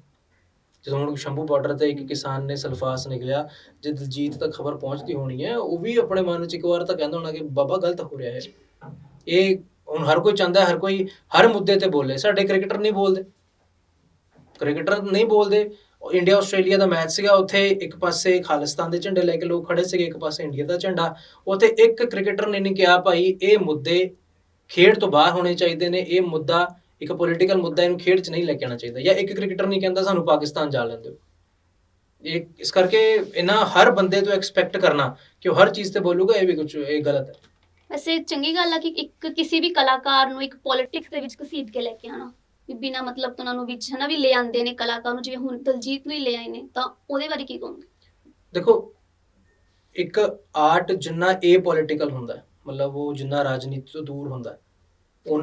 ਜਦੋਂ ਹੁਣ ਸ਼ੰਭੂ ਬਾਰਡਰ ਤੇ ਇੱਕ ਕਿਸਾਨ ਨੇ ਸਲਫਾਸ ਨਿਕਲਿਆ, ਜੇ ਦਲਜੀਤ ਤੱਕ ਖਬਰ ਪਹੁੰਚਦੀ ਹੋਣੀ ਹੈ, ਉਹ ਵੀ ਆਪਣੇ ਮਨ 'ਚ ਇੱਕ ਵਾਰ ਤਾਂ ਕਹਿੰਦਾ ਹੋਣਾ ਕਿ ਬਾਬਾ ਗਲਤ ਹੋ ਰਿਹਾ ਹੈ। ਇਹ ਹੁਣ ਹਰ ਕੋਈ ਚਾਹੁੰਦਾ, ਹਰ ਕੋਈ ਹਰ ਮੁੱਦੇ ਤੇ ਬੋਲੇ। ਸਾਡੇ ਕ੍ਰਿਕਟਰ ਨਹੀਂ ਬੋਲਦੇ। ਕ੍ਰਿਕਟਰ ਨਹੀਂ ਬੋਲਦੇ। ਇੰਡੀਆ ਆਸਟ੍ਰੇਲੀਆ ਦਾ ਮੈਚ ਸੀਗਾ, ਉੱਥੇ ਇੱਕ ਪਾਸੇ ਖਾਲਿਸਤਾਨ ਦੇ ਝੰਡੇ ਲੈ ਕੇ ਲੋਕ ਖੜੇ ਸੀਗੇ, ਇੱਕ ਪਾਸੇ ਇੰਡੀਆ ਦਾ ਝੰਡਾ। ਉੱਥੇ ਇੱਕ ਕ੍ਰਿਕਟਰ ਨੇ ਨਹੀਂ ਕਿਹਾ ਭਾਈ, ਇਹ ਮੁੱਦੇ ਖੇਡ ਤੋਂ ਬਾਹਰ ਹੋਣੇ ਚਾਹੀਦੇ ਨੇ, ਇਹ ਮੁੱਦਾ, ਇੱਕ ਪੋਲੀਟੀਕਲ ਮੁੱਦਾ ਇਹਨੂੰ ਖੇਡ 'ਚ ਨਹੀਂ ਲੈ ਕੇ ਆਉਣਾ ਚਾਹੀਦਾ ਜਾਂ ਇੱਕ ਕ੍ਰਿਕਟਰ ਨਹੀਂ ਕਹਿੰਦਾ ਸਾਨੂੰ ਪਾਕਿਸਤਾਨ ਜਾ ਲੈਣ ਦਿਓ। ਇਹ, ਇਸ ਕਰਕੇ ਇਹਨਾਂ ਹਰ ਬੰਦੇ ਤੋਂ ਐਕਸਪੈਕਟ ਕਰਨਾ ਕਿ ਉਹ ਹਰ ਚੀਜ਼ ਤੇ ਬੋਲੂਗਾ, ਇਹ ਵੀ ਕੁਝ ਇਹ ਗਲਤ ਹੈ। ਵੈਸੇ ਚੰਗੀ ਗੱਲ ਆ ਕਿ ਇੱਕ ਕਿਸੇ ਵੀ ਕਲਾਕਾਰ ਨੂੰ ਇੱਕ ਪੋਲਿਟਿਕਸ ਦੇ ਵਿੱਚ ਘਸੀਟ ਕੇ ਲੈ ਕੇ ਆਣਾ ਵੀ ਬਿਨਾ ਮਤਲਬ ਤੋਂ ਉਹਨਾਂ ਨੂੰ ਵਿੱਚ ਹਨਾ ਵੀ ਲੈ ਆਉਂਦੇ ਨੇ ਕਲਾਕਾਰ ਨੂੰ ਜਿਵੇਂ ਹੁਣ ਦਲਜੀਤ ਨੂੰ ਹੀ ਲੈ ਆਏ ਨੇ ਤਾਂ ਉਹਦੇ ਬਾਰੇ ਕੀ ਕਹੋਗੇ? ਦੇਖੋ ਇੱਕ ਆਰਟ ਜਿੰਨਾ ਇਹ ਪੋਲੀਟੀਕਲ ਹੁੰਦਾ ਮਤਲਬ ਉਹ ਜਿੰਨਾ ਰਾਜਨੀਤੀ ਤੋਂ ਦੂਰ ਹੁੰਦਾ ਹੈ,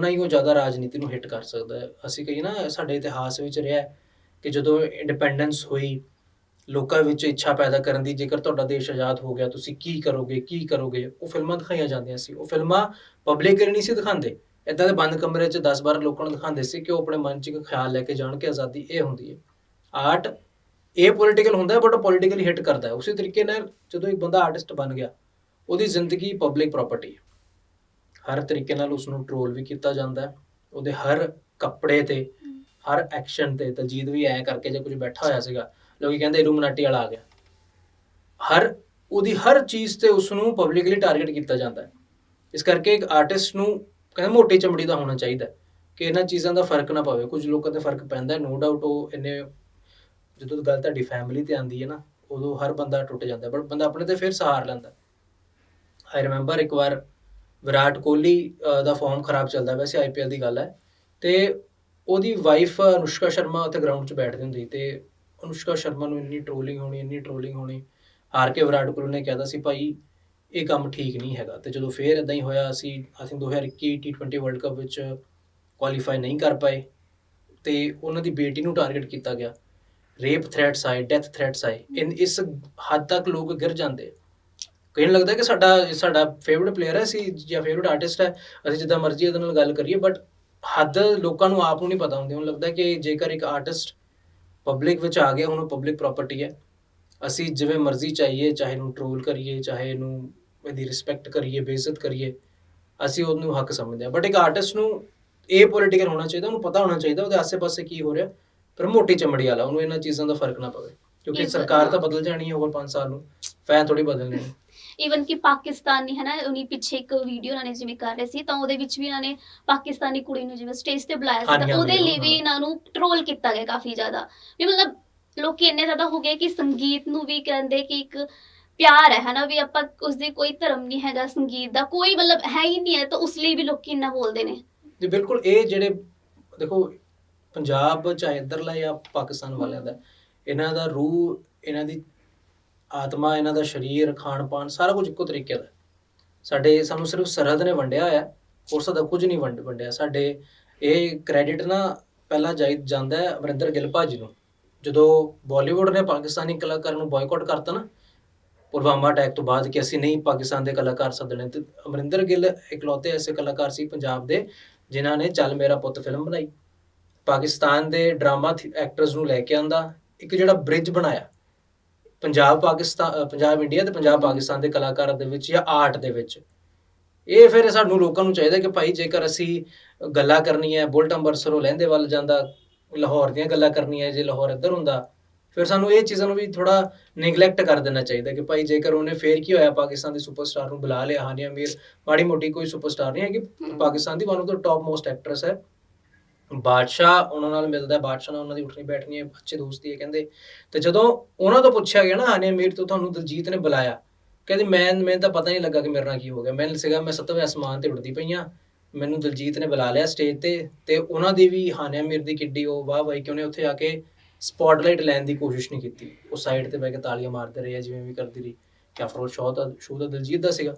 ਹੀ ਉਹ ਜ਼ਿਆਦਾ ਰਾਜਨੀਤੀ ਨੂੰ ਹਿੱਟ ਕਰ ਸਕਦਾ ਹੈ। ਅਸੀਂ ਕਹੀ ਨਾ ਸਾਡੇ ਇਤਿਹਾਸ ਵਿੱਚ ਰਿਹਾ ਕਿ ਜਦੋਂ ਇੰਡੀਪੈਂਡੈਂਸ ਹੋਈ ਲੋਕਾਂ ਵਿੱਚ ਇੱਛਾ ਪੈਦਾ ਕਰਨ ਦੀ ਜੇਕਰ ਤੁਹਾਡਾ ਦੇਸ਼ ਆਜ਼ਾਦ ਹੋ ਗਿਆ ਤੁਸੀਂ ਕੀ ਕਰੋਗੇ ਕੀ ਕਰੋਗੇ ਉਹ ਫਿਲਮਾਂ ਦਿਖਾਈਆਂ ਜਾਂਦੀਆਂ ਸੀ। ਉਹ ਫਿਲਮਾਂ ਪਬਲਿਕ ਨਹੀਂ ਸੀ ਦਿਖਾਉਂਦੇ। ਇਦਾਂ ਦੇ ਬੰਦ ਕਮਰੇ 'ਚ 10-12 ਲੋਕਾਂ ਨੂੰ ਦਿਖਾਉਂਦੇ ਸੀ ਕਿ ਉਹ ਆਪਣੇ ਮਨ 'ਚ ਇੱਕ ਖਿਆਲ ਲੈ ਕੇ ਜਾਣ ਕਿ ਆਜ਼ਾਦੀ ਇਹ ਹੁੰਦੀ ਹੈ। ਆਰਟ ਇਹ ਪੋਲੀਟੀਕਲ ਹੁੰਦਾ ਹੈ ਬਟ ਪੋਲੀਟੀਕਲੀ ਹਿੱਟ ਕਰਦਾ ਹੈ। ਉਸੇ ਤਰੀਕੇ ਨਾਲ ਜਦੋਂ ਇੱਕ ਬੰਦਾ ਆਰਟਿਸਟ ਬਣ ਗਿਆ, ਉਹਦੀ ਜ਼ਿੰਦਗੀ ਪਬਲਿਕ ਪ੍ਰਾਪਰਟੀ ਹੈ। ਹਰ ਤਰੀਕੇ ਨਾਲ ਉਸ ਨੂੰ ਟ੍ਰੋਲ ਵੀ ਕੀਤਾ ਜਾਂਦਾ ਹੈ। ਉਹਦੇ ਹਰ ਕੱਪੜੇ ਤੇ, ਹਰ ਐਕਸ਼ਨ ਤੇ ਤਜੀਦ ਵੀ ਐ ਕਰਕੇ ਜੇ ਕੁਝ ਬੈਠਾ ਹੋਇਆ ਸੀਗਾ, ਲੋਕੀ ਕਹਿੰਦੇ ਇਲੂਮਨਾਟੀ ਵਾਲਾ ਆ ਗਿਆ। ਹਰ, ਉਹਦੀ ਹਰ ਚੀਜ਼ ਤੇ ਉਸ ਨੂੰ ਪਬਲਿਕਲੀ ਟਾਰਗੇਟ ਕੀਤਾ ਜਾਂਦਾ ਹੈ। ਇਸ ਕਰਕੇ ਇੱਕ ਆਰਟਿਸਟ ਨੂੰ ਕਹਿੰਦੇ ਮੋਟੀ ਚਮੜੀ ਦਾ ਹੋਣਾ ਚਾਹੀਦਾ ਕਿ ਇਹਨਾਂ ਚੀਜ਼ਾਂ ਦਾ ਫ਼ਰਕ ਨਾ ਪਵੇ। ਕੁਝ ਲੋਕਾਂ ਤੇ ਫ਼ਰਕ ਪੈਂਦਾ ਨੋ ਡਾਊਟ ਉਹ ਇੰਨੇ ਜਦੋਂ ਗੱਲ ਤੁਹਾਡੀ ਫੈਮਿਲੀ ਤੇ ਆਉਂਦੀ ਹੈ ਨਾ, ਉਦੋਂ ਹਰ ਬੰਦਾ ਟੁੱਟ ਜਾਂਦਾ ਬਟ ਬੰਦਾ ਆਪਣੇ ਤੇ ਫਿਰ ਸਹਾਰ ਲੈਂਦਾ ਆਈ ਰਿਮੈਂਬਰ ਇੱਕ ਵਾਰ ਵਿਰਾਟ ਕੋਹਲੀ ਦਾ ਫਾਰਮ ਖਰਾਬ ਚੱਲਦਾ ਵੈਸੇ ਆਈਪੀਐਲ ਦੀ ਗੱਲ ਹੈ ਤੇ ਉਹਦੀ ਵਾਈਫ ਅਨੁਸ਼ਕਾ ਸ਼ਰਮਾ ਉੱਥੇ ਗਰਾਊਂਡ 'ਚ ਬੈਠਦੀ ਹੁੰਦੀ ਤੇ ਅਨੁਸ਼ਕਾ ਸ਼ਰਮਾ ਨੂੰ ਇੰਨੀ ਟ੍ਰੋਲਿੰਗ ਹੋਣੀ, ਇੰਨੀ ਟ੍ਰੋਲਿੰਗ ਹੋਣੀ, ਹਾਰ ਕੇ ਵਿਰਾਟ ਕੋਹਲੀ ਨੇ ਕਹਿਦਾ ਸੀ, ਭਾਈ ਇਹ ਕੰਮ ਠੀਕ ਨਹੀਂ ਹੈਗਾ ਤੇ ਜਦੋਂ ਫੇਰ ਇਦਾਂ ਹੀ ਹੋਇਆ ਅਸੀਂ ਅਸੀਂ 2021 T20 ਵਰਲਡ ਕੱਪ ਵਿੱਚ ਕੁਆਲੀਫਾਈ ਨਹੀਂ ਕਰ ਪਾਏ ਤੇ ਉਹਨਾਂ ਦੀ ਬੇਟੀ ਨੂੰ ਟਾਰਗੇਟ ਕੀਤਾ ਗਿਆ। ਰੇਪ ਥ੍ਰੈਟਸ ਆਏ ਡੈਥ ਥ੍ਰੈਟਸ ਆਏ। ਇਨ, ਇਸ ਹੱਦ ਤੱਕ ਲੋਕ ਗਿਰ ਜਾਂਦੇ ਕਈ ਨੂੰ ਲੱਗਦਾ ਕਿ ਸਾਡਾ ਸਾਡਾ ਫੇਵਰਿਟ ਪਲੇਅਰ ਹੈ ਸੀ ਜਾਂ ਫੇਵਰਿਟ ਆਰਟਿਸਟ ਹੈ, ਅਸੀਂ ਜਿੱਦਾਂ ਮਰਜ਼ੀ ਉਹਦੇ ਨਾਲ ਗੱਲ ਕਰੀਏ ਬਟ ਹੱਦ ਲੋਕਾਂ ਨੂੰ ਆਪ ਨੂੰ ਨਹੀਂ ਪਤਾ ਹੁੰਦੀ। ਉਹਨੂੰ ਲੱਗਦਾ ਕਿ ਜੇਕਰ ਇੱਕ ਆਰਟਿਸਟ ਪਬਲਿਕ ਵਿੱਚ ਆ ਗਿਆ, ਹੁਣ ਉਹ ਪਬਲਿਕ ਪ੍ਰਾਪਰਟੀ ਹੈ। ਅਸੀਂ ਜਿਵੇਂ ਮਰਜ਼ੀ ਚਾਹੀਏ, ਚਾਹੇ ਇਹਨੂੰ ਟ੍ਰੋਲ ਕਰੀਏ, ਚਾਹੇ ਇਹਨੂੰ ਇਹਦੀ ਰਿਸਪੈਕਟ ਕਰੀਏ ਬੇਇੱਜ਼ਤ ਕਰੀਏ ਅਸੀਂ ਉਹਨੂੰ ਹੱਕ ਸਮਝਦੇ ਹਾਂ। ਬਟ ਇੱਕ ਆਰਟਿਸਟ ਨੂੰ ਇਹ ਪੋਲੀਟੀਕਲ ਹੋਣਾ ਚਾਹੀਦਾ ਉਹਨੂੰ ਪਤਾ ਹੋਣਾ ਚਾਹੀਦਾ ਉਹਦੇ ਆਸ-ਪਾਸੇ ਕੀ ਹੋ ਰਿਹਾ ਪਰ ਮੋਟੀ ਚਮੜੀ ਵਾਲਾ ਉਹਨੂੰ ਇਹਨਾਂ ਚੀਜ਼ਾਂ ਦਾ ਫ਼ਰਕ ਨਾ ਪਵੇ। ਕਿਉਂਕਿ ਸਰਕਾਰ ਤਾਂ- ਬਦਲ ਜਾਣੀ ਹੈ ਹੋਰ 5 ਸਾਲ ਨੂੰ ਫੈਨ ਥੋੜੀ ਬਦਲਣੇ ਨੇ ਈਵਨ ਕਿ ਪਾਕਿਸਤਾਨੀ ਹੈ ਨਾ ਉਨੀ ਪਿੱਛੇ ਇੱਕ ਵੀਡੀਓ ਉਹਨਾਂ ਨੇ ਜਿਵੇਂ ਕਰ ਰਹੇ ਸੀ ਤਾਂ ਉਹਦੇ ਵਿੱਚ ਵੀ ਇਹਨਾਂ ਨੇ ਪਾਕਿਸਤਾਨੀ ਕੁੜੀ ਨੂੰ ਜਿਵੇਂ ਸਟੇਜ ਤੇ ਬੁਲਾਇਆ ਸੀ ਤਾਂ ਉਹਦੇ ਲਈ ਵੀ। ਇਹਨਾਂ ਨੂੰ ਟ੍ਰੋਲ ਕੀਤਾ ਗਿਆ ਕਾਫੀ ਜ਼ਿਆਦਾ। ਵੀ ਮਤਲਬ ਲੋਕੀ ਇੰਨੇ ਜ਼ਿਆਦਾ ਹੋ ਗਏ ਕਿ ਸੰਗੀਤ ਨੂੰ ਵੀ ਕਹਿੰਦੇ ਕਿ ਇੱਕ ਪਿਆਰ ਹੈ ਹਨਾ ਵੀ ਆਪਾਂ ਉਸ ਦੇ ਕੋਈ ਧਰਮ ਨਹੀਂ ਹੈਗਾ ਸੰਗੀਤ ਦਾ ਕੋਈ ਮਤਲਬ ਹੈ ਹੀ ਨਹੀਂ ਹੈ ਤਾਂ ਉਸ ਲਈ ਵੀ ਲੋਕੀ ਇੰਨਾ ਬੋਲਦੇ ਨੇ। ਜੀ ਬਿਲਕੁਲ ਇਹ ਜਿਹੜੇ ਦੇਖੋ ਪੰਜਾਬ ਚਾਹੇ ਇੱਧਰਲਾ ਜਾਂ ਪਾਕਿਸਤਾਨ ਵਾਲਿਆਂ ਦਾ ਇਹਨਾਂ ਦਾ ਰੂਹ ਇਹਨਾਂ ਦੀ ਆਤਮਾ ਇਹਨਾਂ ਦਾ ਸਰੀਰ ਖਾਣ ਪਾਣ ਸਾਰਾ ਕੁਝ ਇੱਕੋ ਤਰੀਕੇ ਦਾ। ਸਾਡੇ ਸਾਨੂੰ ਸਿਰਫ ਸਰਹੱਦ ਨੇ ਵੰਡਿਆ ਹੋਇਆ ਹੋਰ ਸਾਡਾ ਕੁਝ ਨਹੀਂ ਵੰਡ ਵੰਡਿਆ। ਸਾਡੇ ਇਹ ਕ੍ਰੈਡਿਟ ਨਾ ਪਹਿਲਾਂ ਜਾਈ ਜਾਂਦਾ ਹੈ ਅਮਰਿੰਦਰ ਗਿੱਲ ਭਾਜੀ ਨੂੰ। ਜਦੋਂ ਬਾਲੀਵੁੱਡ ਨੇ ਪਾਕਿਸਤਾਨੀ ਕਲਾਕਾਰਾਂ ਨੂੰ ਬਾਇਕਾਟ ਕਰਤਾ ਨਾ ਪੁਲਵਾਮਾ ਅਟੈਕ ਤੋਂ ਬਾਅਦ ਕਿ ਅਸੀਂ ਨਹੀਂ ਪਾਕਿਸਤਾਨ ਦੇ ਕਲਾਕਾਰ ਸੱਦਣੇ ਤੇ ਅਮਰਿੰਦਰ ਗਿੱਲ ਇਕਲੌਤੇ ਐਸੇ ਕਲਾਕਾਰ ਸੀ ਪੰਜਾਬ ਦੇ, ਜਿਨ੍ਹਾਂ ਨੇ ਚੱਲ ਮੇਰਾ ਪੁੱਤ ਫਿਲਮ ਬਣਾਈ। ਪਾਕਿਸਤਾਨ ਦੇ ਡਰਾਮਾ ਐਕਟਰਸ ਨੂੰ ਲੈ ਕੇ ਆਂਦਾ, ਇੱਕ ਜਿਹੜਾ ਬ੍ਰਿਜ ਬਣਾਇਆ। ਪੰਜਾਬ ਪਾਕਿਸਤਾਨ ਪੰਜਾਬ ਇੰਡੀਆ ਤੇ ਪੰਜਾਬ ਪਾਕਿਸਤਾਨ ਦੇ ਕਲਾਕਾਰਾਂ ਦੇ ਵਿੱਚ ਜਾਂ ਆਰਟ ਦੇ ਵਿੱਚ। ਇਹ ਫਿਰ ਸਾਨੂੰ ਲੋਕਾਂ ਨੂੰ ਚਾਹੀਦਾ ਕਿ ਭਾਈ ਜੇਕਰ ਅਸੀਂ ਗੱਲਾਂ ਕਰਨੀਆਂ, ਬੁਲਟ ਅੰਬਰਸਰੋਂ ਲਹਿੰਦੇ ਵੱਲ ਜਾਂਦਾ, ਲਾਹੌਰ ਦੀਆਂ ਗੱਲਾਂ ਕਰਨੀਆਂ, ਜੇ ਲਾਹੌਰ ਇੱਧਰ ਹੁੰਦਾ ਫਿਰ ਸਾਨੂੰ ਇਹ ਚੀਜ਼ਾਂ ਨੂੰ ਵੀ ਥੋੜਾ ਨਿਗਲੈਕਟ ਕਰ ਦੇਣਾ ਚਾਹੀਦਾ ਕਿ ਭਾਈ ਜੇਕਰ ਉਹਨੇ ਫੇਰ ਕੀ ਹੋਇਆ ਪਾਕਿਸਤਾਨ ਦੇ ਸੁਪਰਸਟਾਰ ਨੂੰ ਬੁਲਾ ਲਿਆ ਹਾਨੀਆ ਮੀਰ ਮਾੜੀ ਮੋਟੀ ਕੋਈ ਸੁਪਰਸਟਾਰ ਨਹੀਂ ਹੈ ਕਿ ਪਾਕਿਸਤਾਨ ਦੀ one of the top most actors ਹੈ। ਬਾਦਸ਼ਾਹ ਉਹਨਾਂ ਨਾਲ ਮਿਲਦਾ ਬਾਦਸ਼ਾਹ ਨਾਲ ਉਹਨਾਂ ਦੀ ਉੱਠਣੀ ਬੈਠਣੀ ਹੈ ਅੱਛੇ ਦੋਸਤੀ ਹੈ ਕਹਿੰਦੇ। ਤੇ ਜਦੋਂ ਉਹਨਾਂ ਤੋਂ ਪੁੱਛਿਆ ਗਿਆ ਨਾ ਹਾਨੀਆ ਮੀਰ ਤੋਂ ਤੁਹਾਨੂੰ ਦਲਜੀਤ ਨੇ ਬੁਲਾਇਆ। ਕਹਿੰਦੀ ਮੈਂ ਮੈਨੂੰ ਤਾਂ ਪਤਾ ਨਹੀਂ ਲੱਗਾ ਕਿ ਮੇਰੇ ਨਾਲ ਕੀ ਹੋ ਗਿਆ। ਮੈਨੂੰ ਸੀਗਾ ਮੈਂ ਸੱਤਵੇਂ ਅਸਮਾਨ ਤੇ ਉੱਡਦੀ ਪਈਆਂ ਮੈਨੂੰ ਦਲਜੀਤ ਨੇ ਬੁਲਾ ਲਿਆ ਸਟੇਜ ਤੇ ਤੇ ਉਹਨਾਂ ਦੀ ਵੀ ਹਾਨੀਆ ਮੀਰ ਦੀ ਕਿੱਡੀ ਉਹ ਵਾਹ ਵਾਹ ਕਿ ਉਹਨੇ ਉੱਥੇ ਆ ਕੇ ਸਪੌਟਲਾਈਟ ਲੈਣ ਦੀ ਕੋਸ਼ਿਸ਼ ਨਹੀਂ ਕੀਤੀ। ਉਹ ਸਾਈਡ ਤੇ ਬਹਿ ਕੇ ਤਾਲੀਆਂ ਮਾਰਦੇ ਰਹੇ ਆ ਜਿਵੇਂ ਵੀ ਕਰਦੀ ਰਹੀ। ਕਿ ਅਫਰੋਜ਼ ਸ਼ਾਹ ਦਾ ਸ਼ੋਅ ਦਾ ਦਲਜੀਤ ਦਾ ਸੀਗਾ।